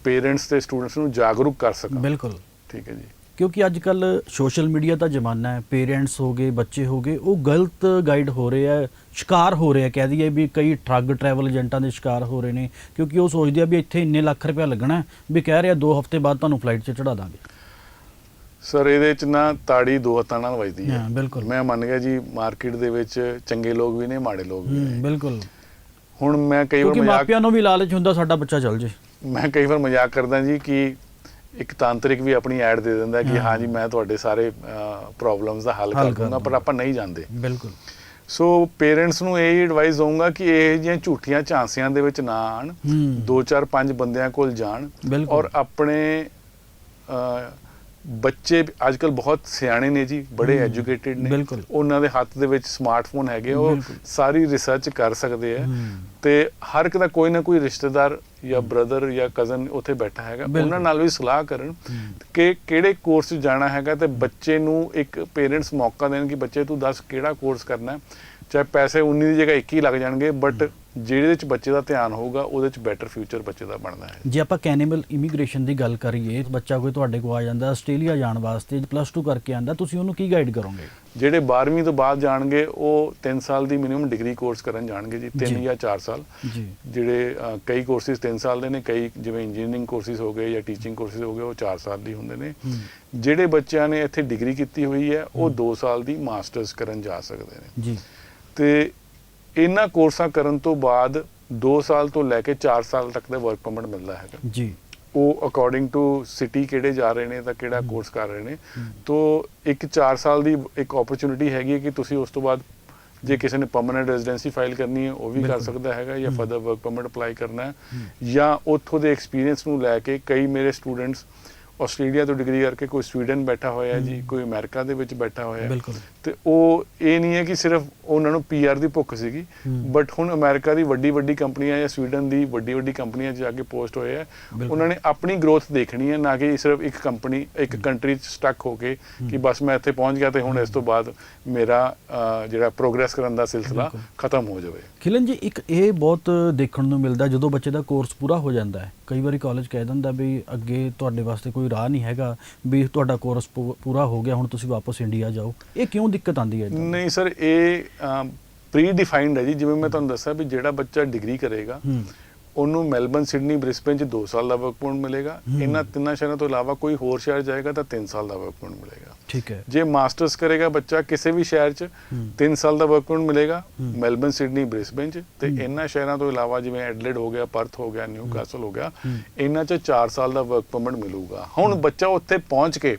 ਪੇਰੈਂਟਸ ਤੇ ਸਟੂਡੈਂਟਸ ਨੂੰ ਜਾਗਰੂਕ ਕਰ ਸਕਾਂ। ਬਿਲਕੁਲ। ਠੀਕ ਹੈ ਜੀ। ਕਿਉਂਕਿ ਅੱਜ ਕੱਲ ਸੋਸ਼ਲ ਮੀਡੀਆ ਦਾ ਜ਼ਮਾਨਾ ਹੈ ਪੇਰੈਂਟਸ ਹੋ ਗਏ ਬੱਚੇ ਹੋ ਗਏ ਉਹ ਗਲਤ ਗਾਈਡ ਹੋ ਰਹੇ ਆ ਸ਼ਿਕਾਰ ਹੋ ਰਹੇ ਆ ਕਹਿ ਦਈਏ ਵੀ ਕਈ ਠੱਗ ਟਰੈਵਲ ਏਜੰਟਾਂ ਦੇ ਸ਼ਿਕਾਰ ਹੋ ਰਹੇ ਨੇ ਕਿਉਂਕਿ ਉਹ ਸੋਚਦੇ ਆ ਵੀ ਇੱਥੇ ਇੰਨੇ ਲੱਖ ਰੁਪਇਆ ਲੱਗਣਾ ਵੀ ਕਹਿ ਰਿਹਾ 2 ਹਫ਼ਤੇ ਬਾਅਦ ਤੁਹਾਨੂੰ ਫਲਾਈਟ 'ਚ ਚੜਾ ਦਾਂਗੇ। ਸਰ ਇਹਦੇ ਚ ਨਾ ਤਾੜੀ ਦੋ ਹੱਥਾਂ ਨਾਲ ਵੱਜਦੀ ਹੈ ਹਾਂ, ਬਿਲਕੁਲ। ਮੈਂ ਮੰਨ ਗਿਆ ਜੀ ਮਾਰਕੀਟ ਦੇ ਵਿੱਚ ਚੰਗੇ ਲੋਕ ਵੀ ਨੇ ਮਾੜੇ ਲੋਕ ਵੀ ਨੇ ਬਿਲਕੁਲ ਹੁਣ ਮੈਂ ਕਈ ਵਾਰ ਕਿਉਂਕਿ ਮਜ਼ਾਕ ਮਾਪਿਆਂ ਨੂੰ ਵੀ ਲਾਲਚ ਹੁੰਦਾ ਸਾਡਾ ਬੱਚਾ ਚੱਲ ਜੇ ਮੈਂ ਕਈ ਵਾਰ ਮਜ਼ਾਕ ਕਰਦਾ ਜੀ ਕਿ ਇੱਕ ਤਾਂਤਰਿਕ ਵੀ ਆਪਣੀ ਐਡ ਦੇ ਦਿੰਦਾ ਕਿ ਹਾਂ। ਜੀ ਮੈਂ ਤੁਹਾਡੇ ਸਾਰੇ ਪ੍ਰੋਬਲਮਸ ਦਾ ਹੱਲ ਕਰ ਦੂੰਗਾ ਪਰ। ਆਪਾਂ ਨਹੀਂ ਜਾਣਦੇ ਬਿਲਕੁਲ ਸੋ ਪੇਰੈਂਟਸ ਨੂੰ ਇਹ ਐਡਵਾਈਸ ਦਊਂਗਾ ਕਿ ਇਹ ਜਿਹੀਆਂ ਝੂਠੀਆਂ ਝਾਂਸੀਆਂ ਦੇ ਵਿੱਚ ਨਾ ਆਣ ਦੋ ਚਾਰ ਪੰਜ ਬੰਦਿਆਂ ਕੋਲ ਜਾਣ। ਔਰ ਆਪਣੇ ਬੱਚੇ ਅੱਜ ਕੱਲ ਬਹੁਤ ਸਿਆਣੇ ਨੇ ਜੀ ਬੜੇ ਐਜੂਕੇਟਿਡ ਨੇ। ਉਹਨਾਂ ਦੇ ਹੱਥ ਦੇ ਵਿੱਚ ਸਮਾਰਟਫੋਨ ਹੈਗੇ ਉਹ। ਸਾਰੀ ਰਿਸਰਚ ਕਰ ਸਕਦੇ ਆ। ਤੇ ਹਰ ਇੱਕ ਦਾ ਕੋਈ ਨਾ ਕੋਈ ਰਿਸ਼ਤੇਦਾਰ ਜਾਂ ਬ੍ਰਦਰ ਜਾਂ ਕਜ਼ਨ ਉੱਥੇ ਬੈਠਾ ਹੈਗਾ। ਉਹਨਾਂ ਨਾਲ ਵੀ ਸਲਾਹ ਕਰਨ। ਕਿ ਕਿਹੜੇ ਕੋਰਸ ਜਾਣਾ ਹੈਗਾ ਤੇ ਬੱਚੇ ਨੂੰ ਇੱਕ ਪੇਰੈਂਟਸ ਮੌਕਾ ਦੇਣ ਕਿ ਬੱਚੇ ਤੂੰ ਦੱਸ ਕਿਹੜਾ ਕੋਰਸ ਕਰਨਾ ਹੈ ਚਾਹੇ ਪੈਸੇ 19 ਦੀ ਜਗ੍ਹਾ 21 ਲੱਗ ਜਾਣਗੇ ਬਟ ਜਿਹਦੇ 'ਚ ਬੱਚੇ ਦਾ ਧਿਆਨ ਹੋਊਗਾ ਉਹਦੇ 'ਚ ਬੈਟਰ ਫਿਊਚਰ ਬੱਚੇ ਦਾ ਬਣਦਾ ਹੈ। ਜੇ ਆਪਾਂ ਕੈਨੀਮਲ ਇਮੀਗ੍ਰੇਸ਼ਨ ਦੀ ਗੱਲ ਕਰੀਏ ਬੱਚਾ ਕੋਈ ਤੁਹਾਡੇ ਕੋਲ ਆ ਜਾਂਦਾ ਆਸਟ੍ਰੇਲੀਆ ਜਾਣ ਵਾਸਤੇ ਪਲੱਸ 2 ਕਰਕੇ ਆਂਦਾ ਤੁਸੀਂ ਉਹਨੂੰ ਕੀ ਗਾਈਡ ਕਰੋਗੇ? ਜਿਹੜੇ 12ਵੀਂ ਤੋਂ ਬਾਅਦ ਜਾਣਗੇ ਉਹ 3 ਸਾਲ ਦੀ ਮਿਨੀਮਮ ਡਿਗਰੀ ਕੋਰਸ ਕਰਨ ਜਾਣਗੇ ਜੀ 3 ਜੀ। ਜਾਂ 4 ਸਾਲ। ਜੀ। ਜਿਹੜੇ ਕਈ ਕੋਰਸਿਸ 3 ਸਾਲ ਦੇ ਨੇ ਕਈ ਜਿਵੇਂ ਇੰਜੀਨੀਅਰਿੰਗ ਕੋਰਸਿਸ ਹੋ ਗਏ ਜਾਂ ਟੀਚਿੰਗ ਕੋਰਸਿਸ ਹੋ ਗਏ ਉਹ 4 ਸਾਲ ਦੀ ਹੁੰਦੇ ਨੇ। ਜਿਹੜੇ ਬੱਚਿਆਂ ਨੇ ਇੱਥੇ ਡਿਗਰੀ ਕੀਤੀ ਹੋਈ ਹੈ ਉਹ 2 ਸਾਲ ਦੀ ਮਾਸਟਰਸ ਕਰਨ ਜਾ ਸਕਦੇ ਨੇ। ਜੀ। ਤੇ ਇਹਨਾਂ ਕੋਰਸਾਂ ਕਰਨ ਤੋਂ ਬਾਅਦ 2 ਸਾਲ ਤੋਂ ਲੈ ਕੇ 4 ਸਾਲ ਤੱਕ ਦਾ ਵਰਕ ਪਰਮਿਟ ਮਿਲਦਾ ਹੈਗਾ। ਜੀ। ਉਹ ਅਕੋਰਡਿੰਗ ਟੂ ਸਿਟੀ ਕਿਹੜੇ ਜਾ ਰਹੇ ਨੇ ਤਾਂ ਕਿਹੜਾ ਕੋਰਸ ਕਰ ਰਹੇ ਨੇ। ਤੋਂ ਇੱਕ 4 ਸਾਲ ਦੀ ਇੱਕ ਓਪਰਚੁਨਿਟੀ ਹੈਗੀ ਕਿ ਤੁਸੀਂ ਉਸ ਤੋਂ ਬਾਅਦ ਜੇ ਕਿਸੇ ਨੇ ਪਰਮਨੈਂਟ ਰੈਜ਼ੀਡੈਂਸੀ ਫਾਈਲ ਕਰਨੀ ਹੈ ਉਹ ਵੀ ਕਰ ਸਕਦਾ ਹੈਗਾ ਜਾਂ ਫਰਦਰ ਵਰਕ ਪਰਮਿਟ ਅਪਲਾਈ ਕਰਨਾ ਹੈ ਜਾਂ ਉੱਥੋਂ ਦੇ ਐਕਸਪੀਰੀਅੰਸ ਨੂੰ ਲੈ ਕੇ ਕਈ ਮੇਰੇ ਸਟੂਡੈਂਟਸ ਆਸਟ੍ਰੇਲੀਆ ਤੋਂ ਡਿਗਰੀ ਕਰਕੇ ਕੋਈ ਸਵੀਡਨ ਬੈਠਾ ਹੋਇਆ ਜੀ। ਕੋਈ ਅਮਰੀਕਾ ਦੇ ਵਿੱਚ ਬੈਠਾ ਹੋਇਆ ਤੇ ਉਹ ਇਹ ਨਹੀਂ ਹੈ ਕਿ ਸਿਰਫ ਉਹਨਾਂ ਨੂੰ ਪੀਆਰ ਦੀ ਭੁੱਖ ਸੀਗੀ। ਬਟ ਹੁਣ ਅਮਰੀਕਾ ਦੀ ਵੱਡੀ ਵੱਡੀ ਕੰਪਨੀਆਂ ਜਾਂ ਸਵੀਡਨ ਦੀ ਵੱਡੀ ਵੱਡੀ ਕੰਪਨੀਆਂ 'ਚ ਜਾ ਕੇ ਪੋਸਟ ਹੋਏ ਆ। ਉਹਨਾਂ ਨੇ ਆਪਣੀ ਗਰੋਥ ਦੇਖਣੀ ਹੈ ਨਾ ਕਿ ਸਿਰਫ ਇੱਕ ਕੰਪਨੀ ਇੱਕ ਕੰਟਰੀ 'ਚ ਸਟਕ ਹੋ ਕੇ ਕਿ ਬਸ ਮੈਂ ਇੱਥੇ ਪਹੁੰਚ ਗਿਆ ਤੇ ਹੁਣ ਇਸ ਤੋਂ ਬਾਅਦ ਮੇਰਾ ਜਿਹੜਾ ਪ੍ਰੋਗਰੈਸ ਕਰਨ ਦਾ ਸਿਲਸਿਲਾ। ਖਤਮ ਹੋ ਜਾਵੇ ਖਿਲਨ ਜੀ ਇੱਕ ਇਹ ਬਹੁਤ ਦੇਖਣ ਨੂੰ ਮਿਲਦਾ ਜਦੋਂ ਬੱਚੇ ਦਾ ਕੋਰਸ ਪੂਰਾ ਹੋ ਜਾਂਦਾ ਹੈ ਕਈ ਵਾਰੀ ਕਾਲਜ ਕਹਿ ਦਿੰਦਾ ਵੀ ਅੱਗੇ ਤੁਹਾਡੇ ਵਾਸਤੇ ਕੋਈ ਰਾਹ ਨਹੀਂ ਹੈਗਾ ਵੀ ਤੁਹਾਡਾ ਕੋਰਸ ਪੂਰਾ ਹੋ ਗਿਆ ਹੁਣ ਤੁਸੀਂ ਵਾਪਸ ਇੰਡੀਆ ਜਾਓ। ਇਹ ਕਿਉਂ ਦਿੱਕਤ ਆਂਦੀ ਹੈ? ਨਹੀਂ ਸਰ ਇਹ ਪ੍ਰੀ ਡਿਫਾਈਨਡ ਹੈ ਜੀ। ਜਿਵੇਂ ਮੈਂ ਤੁਹਾਨੂੰ ਦੱਸਿਆ ਵੀ ਜਿਹੜਾ ਬੱਚਾ ਡਿਗਰੀ ਕਰੇਗਾ ਉਹਨੂੰ ਮੈਲਬਨ ਸਿਡਨੀ ਬ੍ਰਿਸਬਨ 'ਚ 2 ਸਾਲ ਦਾ ਵਰਕ ਪਰਮਿਟ ਮਿਲੇਗਾ। ਇਹਨਾਂ ਤਿੰਨਾਂ ਸ਼ਹਿਰਾਂ ਤੋਂ ਇਲਾਵਾ ਕੋਈ ਹੋਰ ਸ਼ਹਿਰ ਜਾਏਗਾ ਤਾਂ 3 ਸਾਲ ਦਾ ਵਰਕ ਪਰਮਿਟ ਮਿਲੇਗਾ ਠੀਕ ਹੈ ਜੇ ਮਾਸਟਰਸ ਕਰੇਗਾ ਬੱਚਾ ਕਿਸੇ ਵੀ ਸ਼ਹਿਰ 'ਚ ਹਮ। 3 ਸਾਲ ਦਾ ਵਰਕ ਪਰਮਿਟ ਮਿਲੇਗਾ। ਮੈਲਬਨ ਸਿਡਨੀ ਬ੍ਰਿਸਬਨ 'ਚ ਤੇ। ਇਹਨਾਂ ਸ਼ਹਿਰਾਂ ਤੋਂ ਇਲਾਵਾ ਜਿਵੇਂ ਐਡਲੇਡ ਹੋ ਗਿਆ ਪਰਥ ਹੋ ਗਿਆ ਨਿਊਕਾਸਲ ਹੋ ਗਿਆ। ਇਹਨਾਂ 'ਚ 4 ਸਾਲ ਦਾ ਵਰਕ ਪਰਮਿਟ ਮਿਲੂਗਾ ਹੁਣ ਬੱਚਾ ਉੱਥੇ ਪਹੁੰਚ ਕੇ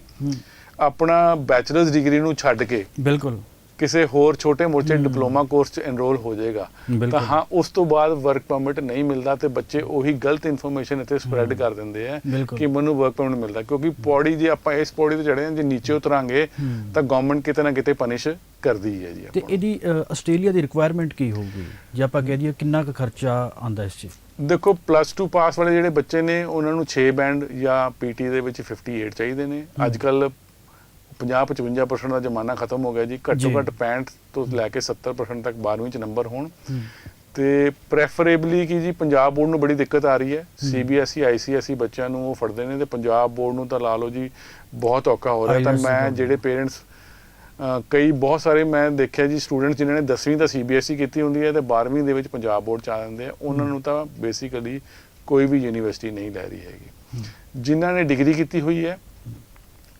ਆਪਣਾ ਬੈਚਲਰਸ ਡਿਗਰੀ ਨੂੰ ਛੱਡ ਕੇ ਬਿਲਕੁਲ ਕਿਸੇ ਹੋਰ ਛੋਟੇ ਮੋਟੇ। ਡਿਪਲੋਮਾ ਕੋਰਸ 'ਚ ਐਨਰੋਲ ਹੋ ਜਾਏਗਾ। ਤਾਂ ਹਾਂ ਉਸ ਤੋਂ ਬਾਅਦ ਵਰਕ ਪਰਮਿਟ ਨਹੀਂ ਮਿਲਦਾ ਤੇ ਬੱਚੇ ਉਹੀ ਗਲਤ ਇਨਫੋਰਮੇਸ਼ਨ ਇੱਥੇ ਸਪਰੈਡ। ਕਰ ਦਿੰਦੇ ਆ। ਕਿ ਮੈਨੂੰ ਵਰਕ ਪਰਮਿਟ ਮਿਲਦਾ ਕਿਉਂਕਿ ਪੌੜੀ ਜੇ ਆਪਾਂ ਇਸ ਪੌੜੀ ਤੇ ਚੜ੍ਹੇ ਹਾਂ ਜੇ ਨੀਚੇ ਉਤਰਾਂਗੇ। ਤਾਂ ਗਵਰਨਮੈਂਟ ਕਿਤੇ ਨਾ ਕਿਤੇ ਪਨਿਸ਼ ਕਰਦੀ ਹੈ ਜੀ ਤੇ। ਇਹਦੀ ਆਸਟ੍ਰੇਲੀਆ ਦੀ ਰਿਕੁਆਇਰਮੈਂਟ ਕੀ ਹੋਊਗੀ ਜੇ ਆਪਾਂ ਕਹਿ ਦਈਏ ਕਿੰਨਾ ਕੁ ਖਰਚਾ ਆਂਦਾ ਇਸ 'ਚ ਦੇਖੋ ਪਲੱਸ 2 ਪਾਸ ਵਾਲੇ ਜਿਹੜੇ ਬੱਚੇ ਨੇ ਉਹਨਾਂ ਨੂੰ 6 ਬੈਂਡ ਜਾਂ ਪੀਟੀ ਦੇ ਵਿੱਚ 58 ਚਾਹੀਦੇ ਨੇ ਅੱਜ ਕੱਲ 50-55% ਦਾ ਜ਼ਮਾਨਾ ਖਤਮ ਹੋ ਗਿਆ ਜੀ। ਘੱਟੋ। ਘੱਟ 65 ਤੋਂ ਲੈ ਕੇ 70% ਤੱਕ 12ਵੀਂ ਚ ਨੰਬਰ ਹੋਣ। ਤੇ ਪ੍ਰੈਫਰੇਬਲੀ ਕੀ ਜੀ ਪੰਜਾਬ ਬੋਰਡ ਨੂੰ ਬੜੀ ਦਿੱਕਤ ਆ ਰਹੀ ਹੈ। ਸੀਬੀਐਸਈ ਆਈਸੀਐਸਈ ਬੱਚਿਆਂ ਨੂੰ ਉਹ ਫੜਦੇ ਨੇ ਤੇ ਪੰਜਾਬ ਬੋਰਡ ਨੂੰ ਤਾਂ ਲਾ ਲਓ ਜੀ ਬਹੁਤ ਔਖਾ ਹੋ ਰਿਹਾ। ਤਾਂ IELTS ਮੈਂ ਜਿਹੜੇ ਪੇਰੈਂਟਸ ਕਈ ਬਹੁਤ ਸਾਰੇ ਮੈਂ ਦੇਖਿਆ ਜੀ ਸਟੂਡੈਂਟ ਜਿਨ੍ਹਾਂ ਨੇ 10ਵੀਂ ਤਾਂ ਸੀਬੀਐਸਈ ਕੀਤੀ ਹੁੰਦੀ ਹੈ ਤੇ 12ਵੀਂ ਦੇ ਵਿੱਚ ਪੰਜਾਬ ਬੋਰਡ ਚ ਆ ਜਾਂਦੇ ਆ। ਉਹਨਾਂ ਨੂੰ ਤਾਂ ਬੇਸਿਕਲੀ ਕੋਈ ਵੀ ਯੂਨੀਵਰਸਿਟੀ ਨਹੀਂ ਲੈ ਰਹੀ ਹੈਗੀ। ਜਿਨ੍ਹਾਂ ਨੇ ਡਿਗਰੀ ਕੀਤੀ ਹੋਈ ਹੈ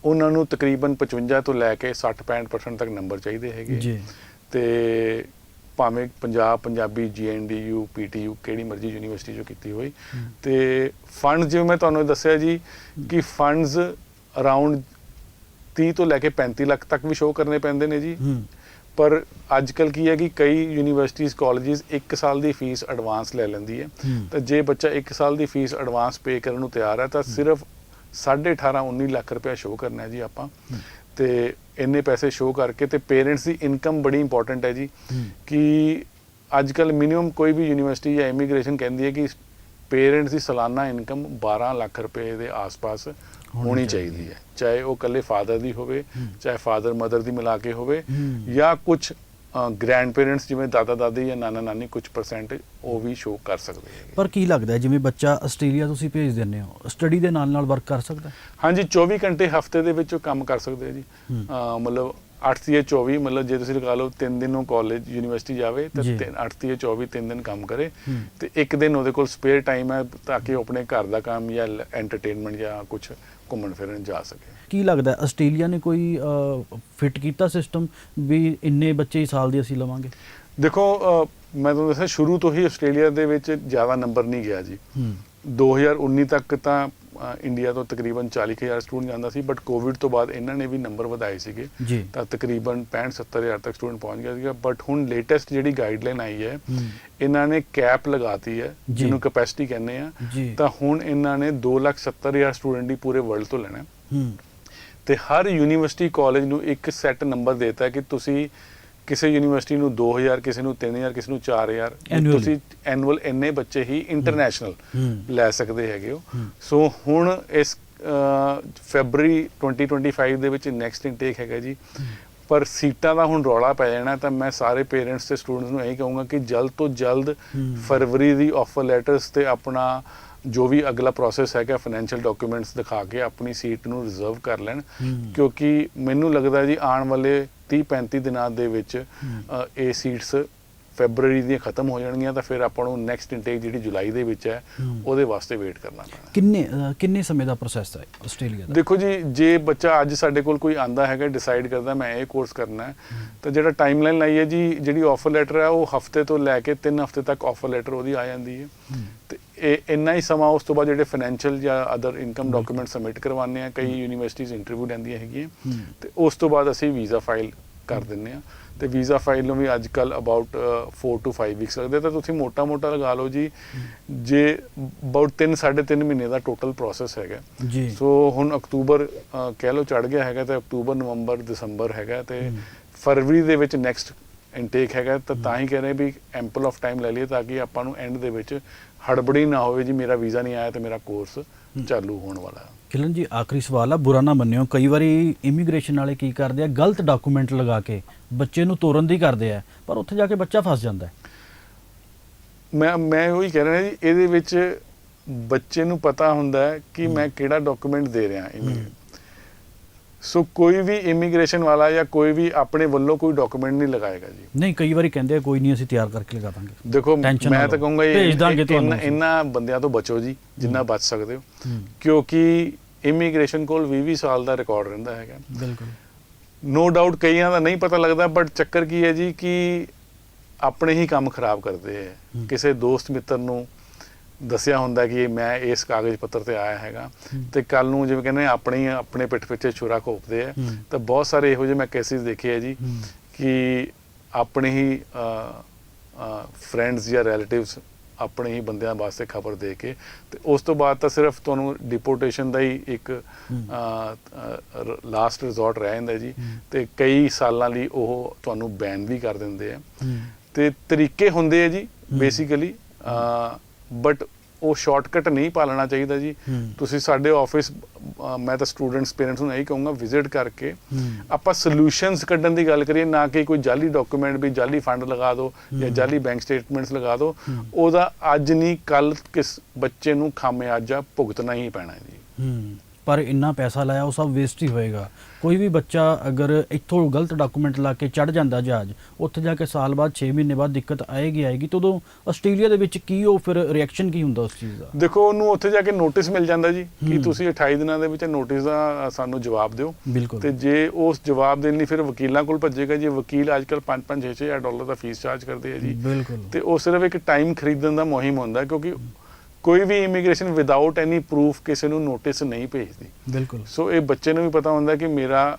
ਉਹਨਾਂ ਨੂੰ ਤਕਰੀਬਨ 55 ਤੋਂ ਲੈ ਕੇ 60-65% ਤੱਕ ਨੰਬਰ ਚਾਹੀਦੇ ਹੈਗੇ ਜੀ। ਤੇ ਭਾਵੇਂ ਪੰਜਾਬ ਪੰਜਾਬੀ ਜੀਐਨਡੀਯੂ ਪੀਟੀਯੂ ਕਿਹੜੀ ਮਰਜ਼ੀ ਯੂਨੀਵਰਸਿਟੀ ਚੋਂ ਕੀਤੀ ਹੋਈ। ਤੇ ਫੰਡ ਜਿਵੇਂ ਮੈਂ ਤੁਹਾਨੂੰ ਦੱਸਿਆ ਜੀ ਕਿ ਫੰਡਸ ਅਰਾਊਂਡ 30 ਤੋਂ ਲੈ ਕੇ 35 ਲੱਖ ਤੱਕ ਵੀ ਸ਼ੋਅ ਕਰਨੇ ਪੈਂਦੇ ਨੇ ਜੀ। ਪਰ ਅੱਜ ਕੱਲ ਕੀ ਹੈ ਕਿ ਕਈ ਯੂਨੀਵਰਸਿਟੀਜ਼ ਕਾਲਜਸ 1 ਸਾਲ ਦੀ ਫੀਸ ਐਡਵਾਂਸ ਲੈ ਲੈਂਦੀ ਹੈ। ਹੂੰ। ਤਾਂ ਜੇ ਬੱਚਾ 1 ਸਾਲ ਦੀ ਫੀਸ ਐਡਵਾਂਸ ਪੇ ਕਰਨ ਨੂੰ ਤਿਆਰ ਹੈ ਤਾਂ ਸਿਰਫ 18.5 19 ਲੱਖ ਰੁਪਏ ਸ਼ੋਅ ਕਰਨਾ ਹੈ ਜੀ ਆਪਾਂ ਤੇ ਇੰਨੇ ਪੈਸੇ ਸ਼ੋਅ ਕਰਕੇ ਤੇ ਪੇਰੈਂਟਸ ਦੀ ਇਨਕਮ ਬੜੀ ਇੰਪੋਰਟੈਂਟ ਹੈ ਜੀ। ਕਿ ਅੱਜ ਕੱਲ ਮਿਨੀਮਮ ਕੋਈ ਵੀ ਯੂਨੀਵਰਸਿਟੀ ਜਾਂ ਇਮੀਗ੍ਰੇਸ਼ਨ ਕਹਿੰਦੀ ਹੈ ਕਿ ਪੇਰੈਂਟਸ ਦੀ ਸਾਲਾਨਾ ਇਨਕਮ 12 ਲੱਖ ਰੁਪਏ ਦੇ ਆਸ-ਪਾਸ ਹੋਣੀ ਚਾਹੀਦੀ ਹੈ ਚਾਹੇ ਉਹ ਇਕੱਲੇ ਫਾਦਰ ਦੀ ਹੋਵੇ। ਚਾਹੇ ਫਾਦਰ ਮਦਰ ਦੀ ਮਿਲਾ ਕੇ ਹੋਵੇ। ਜਾਂ ਕੁਝ ਗ੍ਰੈਂਡ ਪੇਰੈਂਟਸ ਜਿਵੇਂ ਦਾਦਾ ਦਾਦੀ ਜਾਂ ਨਾਨਾ ਨਾਨੀ ਕੁਝ ਪਰਸੈਂਟ ਉਹ ਵੀ ਸ਼ੋਅ ਕਰ ਸਕਦੇ ਪਰ ਕੀ ਲੱਗਦਾ ਜਿਵੇਂ ਬੱਚਾ ਆਸਟ੍ਰੇਲੀਆ ਤੁਸੀਂ ਭੇਜ ਦਿੰਦੇ ਹੋ ਸਟੱਡੀ ਦੇ ਨਾਲ ਨਾਲ ਵਰਕ ਕਰ ਸਕਦਾ? ਹਾਂਜੀ 24 ਘੰਟੇ ਹਫ਼ਤੇ ਦੇ ਵਿੱਚ ਉਹ ਕੰਮ ਕਰ ਸਕਦੇ ਜੀ ਮਤਲਬ 8 ਤੋਂ 24 ਮਤਲਬ ਜੇ ਤੁਸੀਂ ਲਗਾ ਲਓ 3 ਦਿਨ ਉਹ ਕਾਲਜ ਯੂਨੀਵਰਸਿਟੀ ਜਾਵੇ ਤਾਂ ਜੀ। 8 ਤੋਂ 24 3 ਦਿਨ ਕੰਮ ਕਰੇ। ਤੇ ਇੱਕ ਦਿਨ ਉਹਦੇ ਕੋਲ ਸਪੇਅਰ ਟਾਈਮ ਹੈ ਤਾਂ ਕਿ ਉਹ ਆਪਣੇ ਘਰ ਦਾ ਕੰਮ ਜਾਂ ਐਂਟਰਟੇਨਮੈਂਟ ਜਾਂ ਕੁਝ ਘੁੰਮਣ ਫਿਰਨ ਜਾ ਸਕੇ। ਕੀ ਲੱਗਦਾ ਆਸਟ੍ਰੇਲੀਆ ਨੇ ਕੋਈ ਫਿੱਟ ਕੀਤਾ ਸਿਸਟਮ ਵੀ ਇੰਨੇ ਬੱਚੇ ਹੀ ਸਾਲ ਦੇ ਅਸੀਂ ਲਵਾਂਗੇ? ਦੇਖੋ ਮੈਂ ਤੁਹਾਨੂੰ ਦੱਸਿਆ ਸ਼ੁਰੂ ਤੋਂ ਹੀ ਆਸਟ੍ਰੇਲੀਆ ਦੇ ਵਿੱਚ ਜ਼ਿਆਦਾ ਨੰਬਰ ਨਹੀਂ ਗਿਆ ਜੀ। ਹੂੰ। 2019 ਤੱਕ ਤਾਂ ਇੰਡੀਆ ਤੋਂ ਤਕਰੀਬਨ 40000 ਸਟੂਡੈਂਟ ਜਾਂਦਾ ਸੀ ਬਟ ਕੋਵਿਡ ਤੋਂ ਬਾਅਦ ਇਹਨਾਂ ਨੇ ਵੀ ਨੰਬਰ ਵਧਾਏ ਸੀਗੇ। ਤਾਂ ਤਕਰੀਬਨ 65 70000 ਤੱਕ ਸਟੂਡੈਂਟ ਪਹੁੰਚ ਗਿਆ ਸੀਗਾ ਬਟ ਹੁਣ ਲੇਟੈਸਟ ਜਿਹੜੀ ਗਾਈਡਲਾਈਨ ਆਈ ਹੈ ਇਹਨਾਂ ਨੇ ਕੈਪ ਲਗਾਤੀ ਹੈ। ਜਿਹਨੂੰ ਕੈਪੈਸਿਟੀ ਕਹਿੰਦੇ ਆ। ਤਾਂ ਹੁਣ ਇਹਨਾਂ ਨੇ 270000 ਸਟੂਡੈਂਟ ਹੀ ਪੂਰੇ ਵਰਲਡ ਤੋਂ ਲੈਣਾ ਤੇ ਹਰ ਯੂਨੀਵਰਸਿਟੀ ਕਾਲਜ ਨੂੰ ਇੱਕ ਸੈੱਟ ਨੰਬਰ ਦੇਤਾ ਹੈ ਕਿ ਤੁਸੀਂ ਕਿਸੇ ਯੂਨੀਵਰਸਿਟੀ ਨੂੰ 2000 ਕਿਸੇ ਨੂੰ 3000 ਕਿਸੇ ਨੂੰ 4000 Annually। ਤੁਸੀਂ ਐਨੂਅਲ ਇੰਨੇ ਬੱਚੇ ਹੀ ਇੰਟਰਨੈਸ਼ਨਲ ਲੈ ਸਕਦੇ ਹੈਗੇ ਹੋ। ਸੋ ਹੁਣ ਇਸ ਫੈਬਰੀ 2025 ਦੇ ਵਿੱਚ ਨੈਕਸਟ ਇਨਟੇਕ ਹੈਗਾ ਜੀ ਪਰ ਸੀਟਾਂ ਦਾ ਹੁਣ ਰੌਲਾ ਪੈ ਜਾਣਾ ਤਾਂ ਮੈਂ ਸਾਰੇ ਪੇਰੈਂਟਸ ਤੇ ਸਟੂਡੈਂਟਸ ਨੂੰ ਇਹੀ ਕਹੂੰਗਾ ਕਿ ਜਲਦ ਤੋਂ ਜਲਦ। ਫਰਵਰੀ ਦੀ ਆਫਰ ਲੈਟਰਸ ਤੇ ਆਪਣਾ ਜੋ ਵੀ ਅਗਲਾ ਪ੍ਰੋਸੈਸ ਹੈਗਾ ਫਾਈਨੈਂਸ਼ੀਅਲ ਡਾਕੂਮੈਂਟਸ ਦਿਖਾ ਕੇ ਆਪਣੀ ਸੀਟ ਨੂੰ ਰਿਜ਼ਰਵ ਕਰ ਲੈਣ। ਕਿਉਂਕਿ ਮੈਨੂੰ ਲੱਗਦਾ ਜੀ ਆਉਣ ਵਾਲੇ 30 35 ਦਿਨਾਂ ਦੇ ਵਿੱਚ ਇਹ ਸੀਟਸ ਫੈਬਰੂਰੀ ਦੀਆਂ ਖਤਮ ਹੋ ਜਾਣਗੀਆਂ ਤਾਂ ਫਿਰ ਆਪਾਂ ਨੂੰ ਨੈਕਸਟ ਇਨਟੇਕ ਜਿਹੜੀ ਜੁਲਾਈ ਦੇ ਵਿੱਚ ਹੈ। ਉਹਦੇ ਵਾਸਤੇ ਵੇਟ ਕਰਨਾ ਪੈਣਾ ਕਿੰਨੇ ਕਿੰਨੇ ਸਮੇਂ ਦਾ ਪ੍ਰੋਸੈਸ ਹੈ ਆਸਟ੍ਰੇਲੀਆ ਦਾ ਦੇਖੋ ਜੀ ਜੇ ਬੱਚਾ ਅੱਜ ਸਾਡੇ ਕੋਲ ਕੋਈ ਆਂਦਾ ਹੈਗਾ ਡਿਸਾਈਡ ਕਰਦਾ ਮੈਂ ਇਹ ਕੋਰਸ ਕਰਨਾ ਹੈ ਤਾਂ ਜਿਹੜਾ ਟਾਈਮਲਾਈਨ ਲਾਈ ਹੈ ਜੀ ਜਿਹੜੀ ਆਫਰ ਲੈਟਰ ਹੈ ਉਹ ਹਫ਼ਤੇ ਤੋਂ ਲੈ ਕੇ 3 ਹਫ਼ਤੇ ਤੱਕ ਆਫਰ ਲੈਟਰ ਉਹਦੀ ਆ ਜਾਂਦੀ ਹੂੰ। ਤੇ ਇਹ ਇੰਨਾ ਹੀ ਸਮਾਂ ਉਸ ਤੋਂ ਬਾਅਦ ਜਿਹੜੇ ਫਾਈਨੈਂਸ਼ੀਅਲ ਜਾਂ ਅਦਰ ਇਨਕਮ ਡਾਕੂਮੈਂਟ ਸਬਮਿਟ ਕਰਵਾਉਂਦੇ ਆ ਕਈ ਯੂਨੀਵਰਸਿਟੀਜ਼ ਇੰਟਰਵਿਊ ਲੈਂਦੀਆਂ ਹੈਗੀਆਂ। ਤੇ ਉਸ ਤੋਂ ਬਾਅਦ ਅਸੀਂ ਵੀਜ਼ਾ ਫਾਈਲ ਕਰ ਦਿੰਦੇ ਆ ਤੇ ਵੀਜ਼ਾ ਫਾਈਲ ਨੂੰ ਵੀ ਅੱਜ ਕੱਲ ਅਬਾਊਟ 4 ਟੂ 5 ਵੀਕਸ ਲੱਗਦੇ ਤਾਂ ਤੁਸੀਂ ਮੋਟਾ-ਮੋਟਾ ਲਗਾ ਲਓ ਜੀ ਜੇ ਅਬਾਊਟ 3 3.5 ਮਹੀਨੇ ਦਾ ਟੋਟਲ ਪ੍ਰੋਸੈਸ ਹੈਗਾ ਜੀ ਸੋ ਹੁਣ ਅਕਤੂਬਰ ਕਹਿ ਲਓ ਚੜ ਗਿਆ ਹੈਗਾ ਤੇ ਅਕਤੂਬਰ ਨਵੰਬਰ ਦਸੰਬਰ ਹੈਗਾ ਤੇ। ਫਰਵਰੀ ਦੇ ਵਿੱਚ ਨੈਕਸਟ ਇਨਟੇਕ ਹੈਗਾ ਤਾਂ ਤਾਂ ਹੀ ਕਹਿ ਰਹੇ ਵੀ ਐਂਪਲ ਆਫ ਟਾਈਮ ਲੈ ਲਈਏ ਤਾਂ ਕਿ ਆਪਾਂ ਨੂੰ ਐਂਡ ਦੇ ਵਿੱਚ ਹੜਬੜੀ ਨਾ ਹੋਵੇ ਜੀ ਮੇਰਾ ਵੀਜ਼ਾ ਨਹੀਂ ਆਇਆ ਤੇ ਮੇਰਾ ਕੋਰਸ ਚਾਲੂ ਹੋਣ ਵਾਲਾ ਹੈ। ਕਿਲਨ ਜੀ ਆਖਰੀ ਸਵਾਲ ਆ ਬੁਰਾ ਨਾ ਮੰਨਿਓ। ਕਈ ਵਾਰੀ ਇਮੀਗ੍ਰੇਸ਼ਨ ਵਾਲੇ ਕੀ ਕਰਦੇ ਆ ਗਲਤ ਡਾਕੂਮੈਂਟ ਲਗਾ ਕੇ ਬੱਚੇ ਨੂੰ ਤੋਰਨ ਦੀ ਕਰਦੇ ਆ ਪਰ ਉੱਥੇ ਜਾ ਕੇ ਬੱਚਾ ਫਸ ਜਾਂਦਾ ਹੈ। ਮੈਂ ਮੈਂ ਉਹੀ ਕਹਿ ਰਿਹਾ ਜੀ ਇਹਦੇ ਵਿੱਚ ਬੱਚੇ ਨੂੰ ਪਤਾ ਹੁੰਦਾ ਕਿ ਮੈਂ ਕਿਹੜਾ ਡਾਕੂਮੈਂਟ ਦੇ ਰਿਹਾ ਇਮੀਗ੍ਰੇਸ਼ਨ ਸੋ ਕੋਈ ਵੀ ਇਮੀਗ੍ਰੇਸ਼ਨ ਵਾਲਾ ਜਾਂ ਕੋਈ ਵੀ ਆਪਣੇ ਵੱਲੋਂ ਕੋਈ ਡਾਕੂਮੈਂਟ ਨਹੀਂ ਲਗਾਏਗਾ ਜੀ। ਨਹੀਂ ਕਈ ਵਾਰੀ ਕਹਿੰਦੇ ਆ ਕੋਈ ਨਹੀਂ ਅਸੀਂ ਤਿਆਰ ਕਰਕੇ ਲਗਾ ਦਾਂਗੇ। ਦੇਖੋ ਮੈਂ ਤਾਂ। ਕਹੂੰਗਾ ਇਹ ਇਹਨਾਂ- ਬੰਦਿਆਂ ਤੋਂ ਬਚੋ ਜੀ ਜਿੰਨਾ ਬਚ ਸਕਦੇ ਹੋ। ਕਿਉਂਕਿ ਇਮੀਗ੍ਰੇਸ਼ਨ ਕੋਲ 20 20 ਸਾਲ ਦਾ ਰਿਕਾਰਡ ਰਹਿੰਦਾ ਹੈਗਾ। ਬਿਲਕੁਲ। ਨੋ ਡਾਊਟ ਕਈਆਂ ਦਾ ਨਹੀਂ ਪਤਾ ਲੱਗਦਾ ਬਟ ਚੱਕਰ ਕੀ ਹੈ ਜੀ ਕਿ ਆਪਣੇ ਹੀ ਕੰਮ ਖਰਾਬ ਕਰਦੇ ਹੂੰ। ਕਿਸੇ ਦੋਸਤ ਮਿੱਤਰ ਨੂੰ ਦੱਸਿਆ ਹੁੰਦਾ ਕਿ ਮੈਂ ਇਸ ਕਾਗਜ਼ ਪੱਤਰ ਤੇ ਆਇਆ ਹੈਗਾ। ਤੇ ਕੱਲ ਨੂੰ ਜਿਵੇਂ ਕਹਿੰਦੇ ਆਪਣੇ ਆਪਣੇ ਪਿੱਠ ਪਿੱਛੇ ਛੁਰਾ ਘੋਪਦੇ ਆ। ਤਾਂ ਬਹੁਤ ਸਾਰੇ ਇਹੋ ਜਿਹੇ ਮੈਂ ਕੇਸਿਸ ਦੇਖੇ ਆ ਜੀ ਕਿ ਆਪਣੇ ਹੀ ਫਰੈਂਡਸ ਜਾਂ ਰਿਲੇਟਿਵਸ ਆਪਣੇ ਹੀ ਬੰਦਿਆਂ ਵਾਸਤੇ ਖਬਰ ਦੇ ਕੇ ਤੇ ਉਸ ਤੋਂ ਬਾਅਦ ਤਾਂ ਸਿਰਫ ਤੁਹਾਨੂੰ ਡਿਪੋਰਟੇਸ਼ਨ ਦਾ ਹੀ ਇੱਕ। ਲਾਸਟ ਰਿਜ਼ੋਰਟ ਰਹਿ ਜਾਂਦਾ ਜੀ। ਤੇ ਕਈ ਸਾਲਾਂ ਲਈ ਉਹ ਤੁਹਾਨੂੰ ਬੈਨ ਵੀ ਕਰ ਦਿੰਦੇ ਆ ਤੇ ਤਰੀਕੇ ਹੁੰਦੇ ਆ ਜੀ। ਬੇਸਿਕਲੀ ਬਟ ਉਹ ਸ਼ਾਰਟਕਟ ਨਹੀਂ ਪਾਲਣਾ ਚਾਹੀਦਾ ਜੀ। ਤੁਸੀਂ ਸਾਡੇ ਆਫਿਸ ਮੈਂ ਤਾਂ ਸਟੂਡੈਂਟਸ ਪੇਰੈਂਟਸ ਨੂੰ ਇਹੀ ਕਹੂੰਗਾ ਵਿਜ਼ਿਟ ਕਰਕੇ। ਆਪਾਂ ਸੋਲੂਸ਼ਨਸ ਕੱਢਣ ਦੀ ਗੱਲ ਕਰੀਏ ਨਾ ਕਿ ਕੋਈ ਜਾਲੀ ਡਾਕੂਮੈਂਟ ਵੀ ਜਾਲੀ ਫੰਡ ਲਗਾ ਦਿਓ ਜਾਂ। ਜਾਲੀ ਬੈਂਕ ਸਟੇਟਮੈਂਟਸ ਲਗਾ ਦਿਓ ਹੂੰ। ਉਹਦਾ ਅੱਜ ਨਹੀਂ ਕੱਲ ਕਿਸ ਬੱਚੇ ਨੂੰ ਖਾਮਿਆਜਾ ਭੁਗਤਣਾ ਹੀ ਪੈਣਾ ਹੈ ਜੀ ਪਰ ਇੰਨਾ ਪੈਸਾ ਲਾਇਆ ਉਹ ਸਭ ਵੇਸਟ ਹੀ ਹੋਏਗਾ। ਕੋਈ ਵੀ ਬੱਚਾ ਅਗਰ ਇੱਥੋਂ ਗਲਤ ਡਾਕੂਮੈਂਟ ਲਾ ਕੇ ਚੜ ਜਾਂਦਾ ਜਹਾਜ਼ ਉੱਥੇ ਜਾ ਕੇ ਸਾਲ ਬਾਅਦ 6 ਮਹੀਨੇ ਬਾਅਦ ਦਿੱਕਤ ਆਏਗੀ ਆਏਗੀ ਤੇ ਉਦੋਂ ਆਸਟ੍ਰੇਲੀਆ ਦੇ ਵਿੱਚ ਕੀ ਉਹ ਫਿਰ ਰਿਐਕਸ਼ਨ ਕੀ ਹੁੰਦਾ ਉਸ ਚੀਜ਼ ਦਾ? ਦੇਖੋ ਉਹਨੂੰ ਉੱਥੇ ਜਾ ਕੇ ਨੋਟਿਸ ਮਿਲ ਜਾਂਦਾ ਜੀ ਕਿ। ਤੁਸੀਂ 28 ਦਿਨਾਂ ਦੇ ਵਿੱਚ ਨੋਟਿਸ ਦਾ ਸਾਨੂੰ ਜਵਾਬ ਦਿਓ। ਤੇ ਜੇ ਉਸ ਜਵਾਬ ਦੇਣ ਲਈ ਫਿਰ ਵਕੀਲਾਂ ਕੋਲ ਭੱਜੇਗਾ ਜੀ। ਵਕੀਲ ਅੱਜਕੱਲ 5-5 6-6 ਡਾਲਰ ਦਾ ਫੀਸ ਚਾਰਜ ਕਰਦੇ ਆ ਜੀ। ਤੇ ਉਹ ਸਿਰਫ ਇੱਕ ਟਾਈਮ ਖਰੀਦਣ ਦਾ ਮੁਹਿੰਮ ਹੁੰਦਾ ਕਿਉਂਕਿ ਕੋਈ ਵੀ ਇਮੀਗ੍ਰੇਸ਼ਨ ਵਿਦਆਊਟ ਐਨੀ ਪ੍ਰੂਫ ਕਿਸੇ ਨੂੰ ਨੋਟਿਸ ਨਹੀਂ ਭੇਜਦੀ ਬਿਲਕੁਲ ਸੋ ਇਹ ਬੱਚੇ ਨੂੰ ਵੀ ਪਤਾ ਹੁੰਦਾ ਕਿ ਮੇਰਾ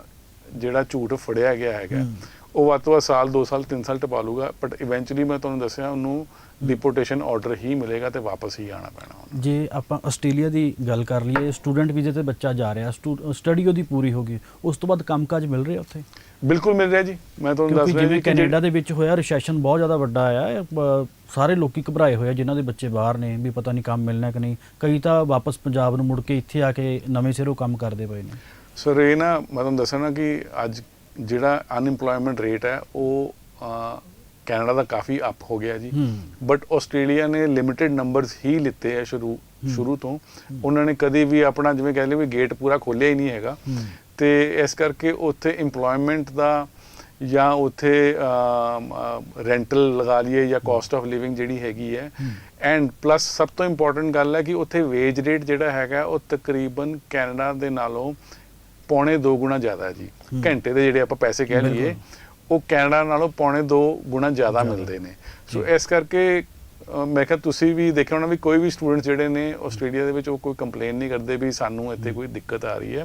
ਜਿਹੜਾ ਝੂਠ ਫੜਿਆ ਗਿਆ ਹੈਗਾ। ਉਹ ਵੱਧ ਤੋਂ ਵੱਧ ਸਾਲ 2 ਸਾਲ 3 ਸਾਲ ਟਪਾ ਲੂਗਾ ਬਟ ਇਵੈਂਚੁਅਲੀ ਮੈਂ ਤੁਹਾਨੂੰ ਦੱਸਿਆ ਉਹਨੂੰ ਡਿਪੋਰਟੇਸ਼ਨ ਆਰਡਰ ਹੀ ਮਿਲੇਗਾ ਤੇ ਵਾਪਸ ਹੀ ਆਣਾ ਪੈਣਾ ਉਹਨੂੰ ਜੇ ਆਪਾਂ ਆਸਟ੍ਰੇਲੀਆ ਦੀ ਗੱਲ ਕਰ ਲਈਏ ਸਟੂਡੈਂਟ ਵੀਜ਼ੇ ਤੇ ਬੱਚਾ ਜਾ ਰਿਹਾ ਸਟੱਡੀ ਉਹਦੀ ਪੂਰੀ ਹੋ ਗਈ ਉਸ ਤੋਂ ਬਾਅਦ ਕੰਮਕਾਜ ਮਿਲ ਰਿਹਾ ਉੱਥੇ? ਬਿਲਕੁਲ ਮਿਲ ਰਿਹਾ ਜੀ। ਮੈਂ ਤੁਹਾਨੂੰ ਦੱਸ ਰਿਹਾ ਜਿਵੇਂ ਕੈਨੇਡਾ ਦੇ ਵਿੱਚ ਹੋਇਆ ਰਿਸੈਸ਼ਨ ਬਹੁਤ ਜ਼ਿਆਦਾ ਵੱਡਾ ਆਇਆ ਸਾਰੇ ਲੋਕੀ ਘਬਰਾਏ ਹੋਏ ਆ ਜਿਨ੍ਹਾਂ ਦੇ ਬੱਚੇ ਬਾਹਰ ਨੇ ਵੀ ਪਤਾ ਨਹੀਂ ਕੰਮ ਮਿਲਣਾ ਕਿ ਨਹੀਂ। ਕਈ ਤਾਂ ਵਾਪਸ ਪੰਜਾਬ ਨੂੰ ਮੁੜ ਕੇ ਇੱਥੇ ਆ ਕੇ ਨਵੇਂ ਸਿਰੋਂ ਕੰਮ ਕਰਦੇ ਪਏ ਨੇ। ਸਰ ਇਹ ਨਾ ਮੈਂ ਤੁਹਾਨੂੰ ਦੱਸਣਾ ਕਿ ਅੱਜ ਜਿਹੜਾ ਅਨਇੰਪਲੋਇਮੈਂਟ ਰੇਟ ਹੈ ਉਹ ਕੈਨੇਡਾ ਦਾ ਕਾਫੀ ਅਪ ਹੋ ਗਿਆ ਜੀ। ਬਟ ਆਸਟ੍ਰੇਲੀਆ ਨੇ ਲਿਮਿਟਿਡ ਨੰਬਰਸ ਹੀ ਲਿੱਤੇ ਆ ਸ਼ੁਰੂ। ਸ਼ੁਰੂ ਤੋਂ। ਉਹਨਾਂ ਨੇ ਕਦੇ ਵੀ ਆਪਣਾ ਜਿਵੇਂ ਕਹਿੰਦੇ ਵੀ ਗੇਟ ਪੂਰਾ ਖੋਲਿਆ ਹੀ ਨਹੀਂ ਹੈਗਾ। ਤੇ ਇਸ ਕਰਕੇ ਉੱਥੇ EMPLOYMENT ਦਾ ਜਾਂ ਉੱਥੇ ਰੈਂਟਲ ਲਗਾ ਲਈਏ ਜਾਂ ਕਾਸਟ ਆਫ ਲਿਵਿੰਗ ਜਿਹੜੀ ਹੈਗੀ ਹੈ। ਐਂਡ ਪਲੱਸ ਸਭ ਤੋਂ ਇੰਪੋਰਟੈਂਟ ਗੱਲ ਹੈ ਕਿ ਉੱਥੇ ਵੇਜ ਰੇਟ ਜਿਹੜਾ ਹੈਗਾ ਉਹ ਤਕਰੀਬਨ ਕੈਨੇਡਾ ਦੇ ਨਾਲੋਂ ਪੌਣੇ 2 ਗੁਣਾ ਜ਼ਿਆਦਾ ਹੈ ਜੀ। ਘੰਟੇ ਦੇ ਜਿਹੜੇ ਆਪਾਂ ਪੈਸੇ ਕਹਿ ਲਈਏ। ਉਹ ਕੈਨੇਡਾ ਨਾਲੋਂ ਪੌਣੇ 2 ਗੁਣਾ ਜ਼ਿਆਦਾ। ਮਿਲਦੇ ਨੇ। ਸੋ। ਇਸ ਕਰਕੇ ਮੈਂ ਕਿਹਾ ਤੁਸੀਂ ਵੀ ਦੇਖਿਆ ਹੋਣਾ ਵੀ ਕੋਈ ਵੀ ਸਟੂਡੈਂਟ ਜਿਹੜੇ ਨੇ ਆਸਟ੍ਰੇਲੀਆ ਦੇ ਵਿੱਚ ਉਹ ਕੋਈ ਕੰਪਲੇਨ ਨਹੀਂ ਕਰਦੇ ਵੀ ਸਾਨੂੰ ਇੱਥੇ ਕੋਈ ਦਿੱਕਤ ਆ ਰਹੀ ਹੈ।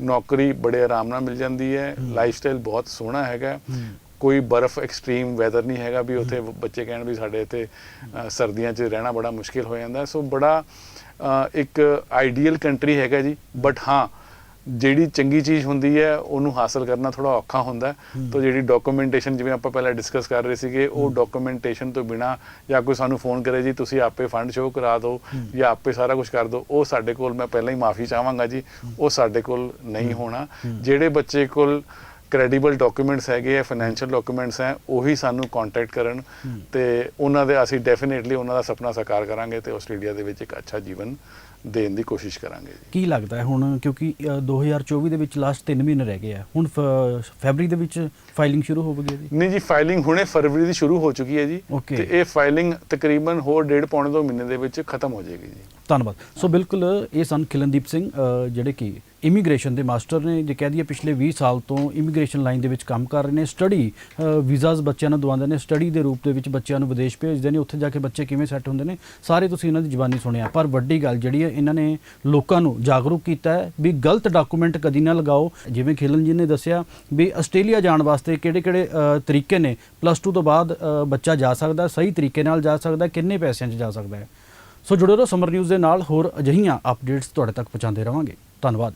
ਨੌਕਰੀ ਬੜੇ ਆਰਾਮ ਨਾਲ ਮਿਲ ਜਾਂਦੀ ਹੈ। ਹੂੰ। ਲਾਈਫਸਟਾਈਲ ਬਹੁਤ ਸੋਹਣਾ ਹੈਗਾ। ਕੋਈ ਬਰਫ਼ ਐਕਸਟ੍ਰੀਮ ਵੈਦਰ ਨਹੀਂ ਹੈਗਾ ਵੀ ਉੱਥੇ ਬੱਚੇ ਕਹਿਣ ਵੀ ਸਾਡੇ ਇੱਥੇ ਸਰਦੀਆਂ 'ਚ ਰਹਿਣਾ ਬੜਾ ਮੁਸ਼ਕਿਲ ਹੋ ਜਾਂਦਾ। ਸੋ ਬੜਾ ਇੱਕ ਆਈਡੀਅਲ ਕੰਟਰੀ ਹੈਗਾ ਜੀ। ਬਟ ਹਾਂ ਜਿਹੜੀ ਚੰਗੀ ਚੀਜ਼ ਹੁੰਦੀ ਹੈ ਉਹਨੂੰ ਹਾਸਲ ਕਰਨਾ ਥੋੜਾ ਔਖਾ ਹੁੰਦਾ। ਤਾਂ ਜਿਹੜੀ ਡਾਕੂਮੈਂਟੇਸ਼ਨ ਜਿਵੇਂ ਆਪਾਂ ਪਹਿਲਾਂ ਡਿਸਕਸ ਕਰ ਰਹੇ ਸੀਗੇ ਉਹ ਡਾਕੂਮੈਂਟੇਸ਼ਨ ਤੋਂ ਬਿਨਾ ਜਾਂ ਕੋਈ ਸਾਨੂੰ ਫੋਨ ਕਰੇ ਜੀ ਤੁਸੀਂ ਆਪੇ ਫੰਡ ਸ਼ੋਅ ਕਰਾ ਦਿਓ। ਜਾਂ ਆਪੇ ਸਾਰਾ ਕੁਝ ਕਰ ਦਿਓ ਉਹ ਸਾਡੇ ਕੋਲ ਮੈਂ ਪਹਿਲਾਂ ਹੀ ਮਾਫੀ ਚਾਹਾਂਗਾ ਜੀ ਉਹ ਸਾਡੇ ਕੋਲ ਨਹੀਂ ਹੋਣਾ। ਜਿਹੜੇ ਬੱਚੇ ਕੋਲ ਕ੍ਰੈਡੀਬਲ ਡਾਕੂਮੈਂਟਸ ਹੈਗੇ ਆ ਫਾਈਨੈਂਸ਼ੀਅਲ ਡਾਕੂਮੈਂਟਸ ਹੈ ਉਹੀ ਸਾਨੂੰ ਕੰਟੈਕਟ ਕਰਨ। ਤੇ ਉਹਨਾਂ ਦੇ ਅਸੀਂ ਡੈਫੀਨੇਟਲੀ ਉਹਨਾਂ ਦਾ ਸੁਪਨਾ ਸਾਕਾਰ ਕਰਾਂਗੇ ਤੇ ਆਸਟ੍ਰੇਲੀਆ ਦੇ ਵਿੱਚ ਇੱਕ ਅੱਛਾ ਜੀਵਨ ਦੇਣ ਦੀ ਕੋਸ਼ਿਸ਼ ਕਰਾਂਗੇ ਜੀ। ਕੀ ਲੱਗਦਾ ਹੈ ਹੁਣ ਕਿਉਂਕਿ ਅ, 2024 ਦੇ ਵਿੱਚ ਲਾਸਟ 3 ਮਹੀਨੇ ਰਹਿ ਗਏ ਆ। ਹੁਣ ਫ- ਫੈਬਰੀ ਦੇ ਵਿੱਚ ਫਾਈਲਿੰਗ ਸ਼ੁਰੂ ਹੋਵੇਗੀ ਇਹਦੀ ਨਹੀਂ ਜੀ ਫਾਈਲਿੰਗ ਹੁਣੇ ਫਰਵਰੀ ਦੀ ਸ਼ੁਰੂ ਹੋ ਚੁੱਕੀ ਹੈ ਜੀ। Okay. ਤੇ ਇਹ ਫਾਈਲਿੰਗ ਤਕਰੀਬਨ ਹੋਰ ਡੇਢ ਪੌਣੇ ਦੋ ਮਹੀਨੇ ਦੇ ਵਿੱਚ ਖਤਮ ਹੋ ਜਾਏਗੀ ਜੀ। ਧੰਨਵਾਦ। ਸੋ ਬਿਲਕੁਲ ਇਹ ਸਨ ਖਿਲਨਦੀਪ ਸਿੰਘ ਜਿਹੜੇ ਕਿ ਇਮੀਗ੍ਰੇਸ਼ਨ ਦੇ ਮਾਸਟਰ ਨੇ ਜੇ ਕਹਿ ਦਈਏ ਪਿਛਲੇ 20 ਸਾਲ ਤੋਂ ਇਮੀਗ੍ਰੇਸ਼ਨ ਲਾਈਨ ਦੇ ਵਿੱਚ ਕੰਮ ਕਰ ਰਹੇ ਨੇ ਸਟੱਡੀ ਵੀਜ਼ਾਸ ਬੱਚਿਆਂ ਨੂੰ ਦਵਾਉਂਦੇ ਨੇ ਸਟੱਡੀ ਦੇ ਰੂਪ ਦੇ ਵਿੱਚ ਬੱਚਿਆਂ ਨੂੰ ਵਿਦੇਸ਼ ਭੇਜਦੇ ਨੇ ਉੱਥੇ ਜਾ ਕੇ ਬੱਚੇ ਕਿਵੇਂ ਸੈੱਟ ਹੁੰਦੇ ਨੇ ਸਾਰੇ ਤੁਸੀਂ ਇਹਨਾਂ ਦੀ ਜ਼ੁਬਾਨੀ ਸੁਣਿਆ। ਪਰ ਵੱਡੀ ਗੱਲ ਜਿਹੜੀ ਹੈ ਇਹਨਾਂ ਨੇ ਲੋਕਾਂ ਨੂੰ ਜਾਗਰੂਕ ਕੀਤਾ ਹੈ ਵੀ ਗਲਤ ਡਾਕੂਮੈਂਟ ਕਦੀ ਨਾ ਲਗਾਓ। ਜਿਵੇਂ ਖਿਲਨ ਜੀ ਨੇ ਦੱਸਿਆ ਵੀ ਆਸਟ੍ਰੇਲੀਆ ਜਾਣ ਵਾਸਤੇ ਕਿਹੜੇ-ਕਿਹੜੇ ਤਰੀਕੇ ਨੇ ਪਲੱਸ 2 ਤੋਂ ਬਾਅਦ ਬੱਚਾ ਜਾ ਸਕਦਾ ਸਹੀ ਤਰੀਕੇ ਨਾਲ ਜਾ ਸਕਦਾ ਕਿੰਨੇ ਪੈਸਿਆਂ 'ਚ ਜਾ ਸਕਦਾ ਹੈ। ਸੋ ਜੁੜੇ ਰਹੋ ਸਮਰ ਨਿਊਜ਼ ਦੇ ਨਾਲ, ਹੋਰ ਅਜਿਹੀਆਂ ਅਪਡੇਟਸ ਤੁਹਾਡੇ ਤੱਕ ਪਹੁੰਚਾਉਂਦੇ ਰਵਾਂਗੇ। ਧੰਨਵਾਦ।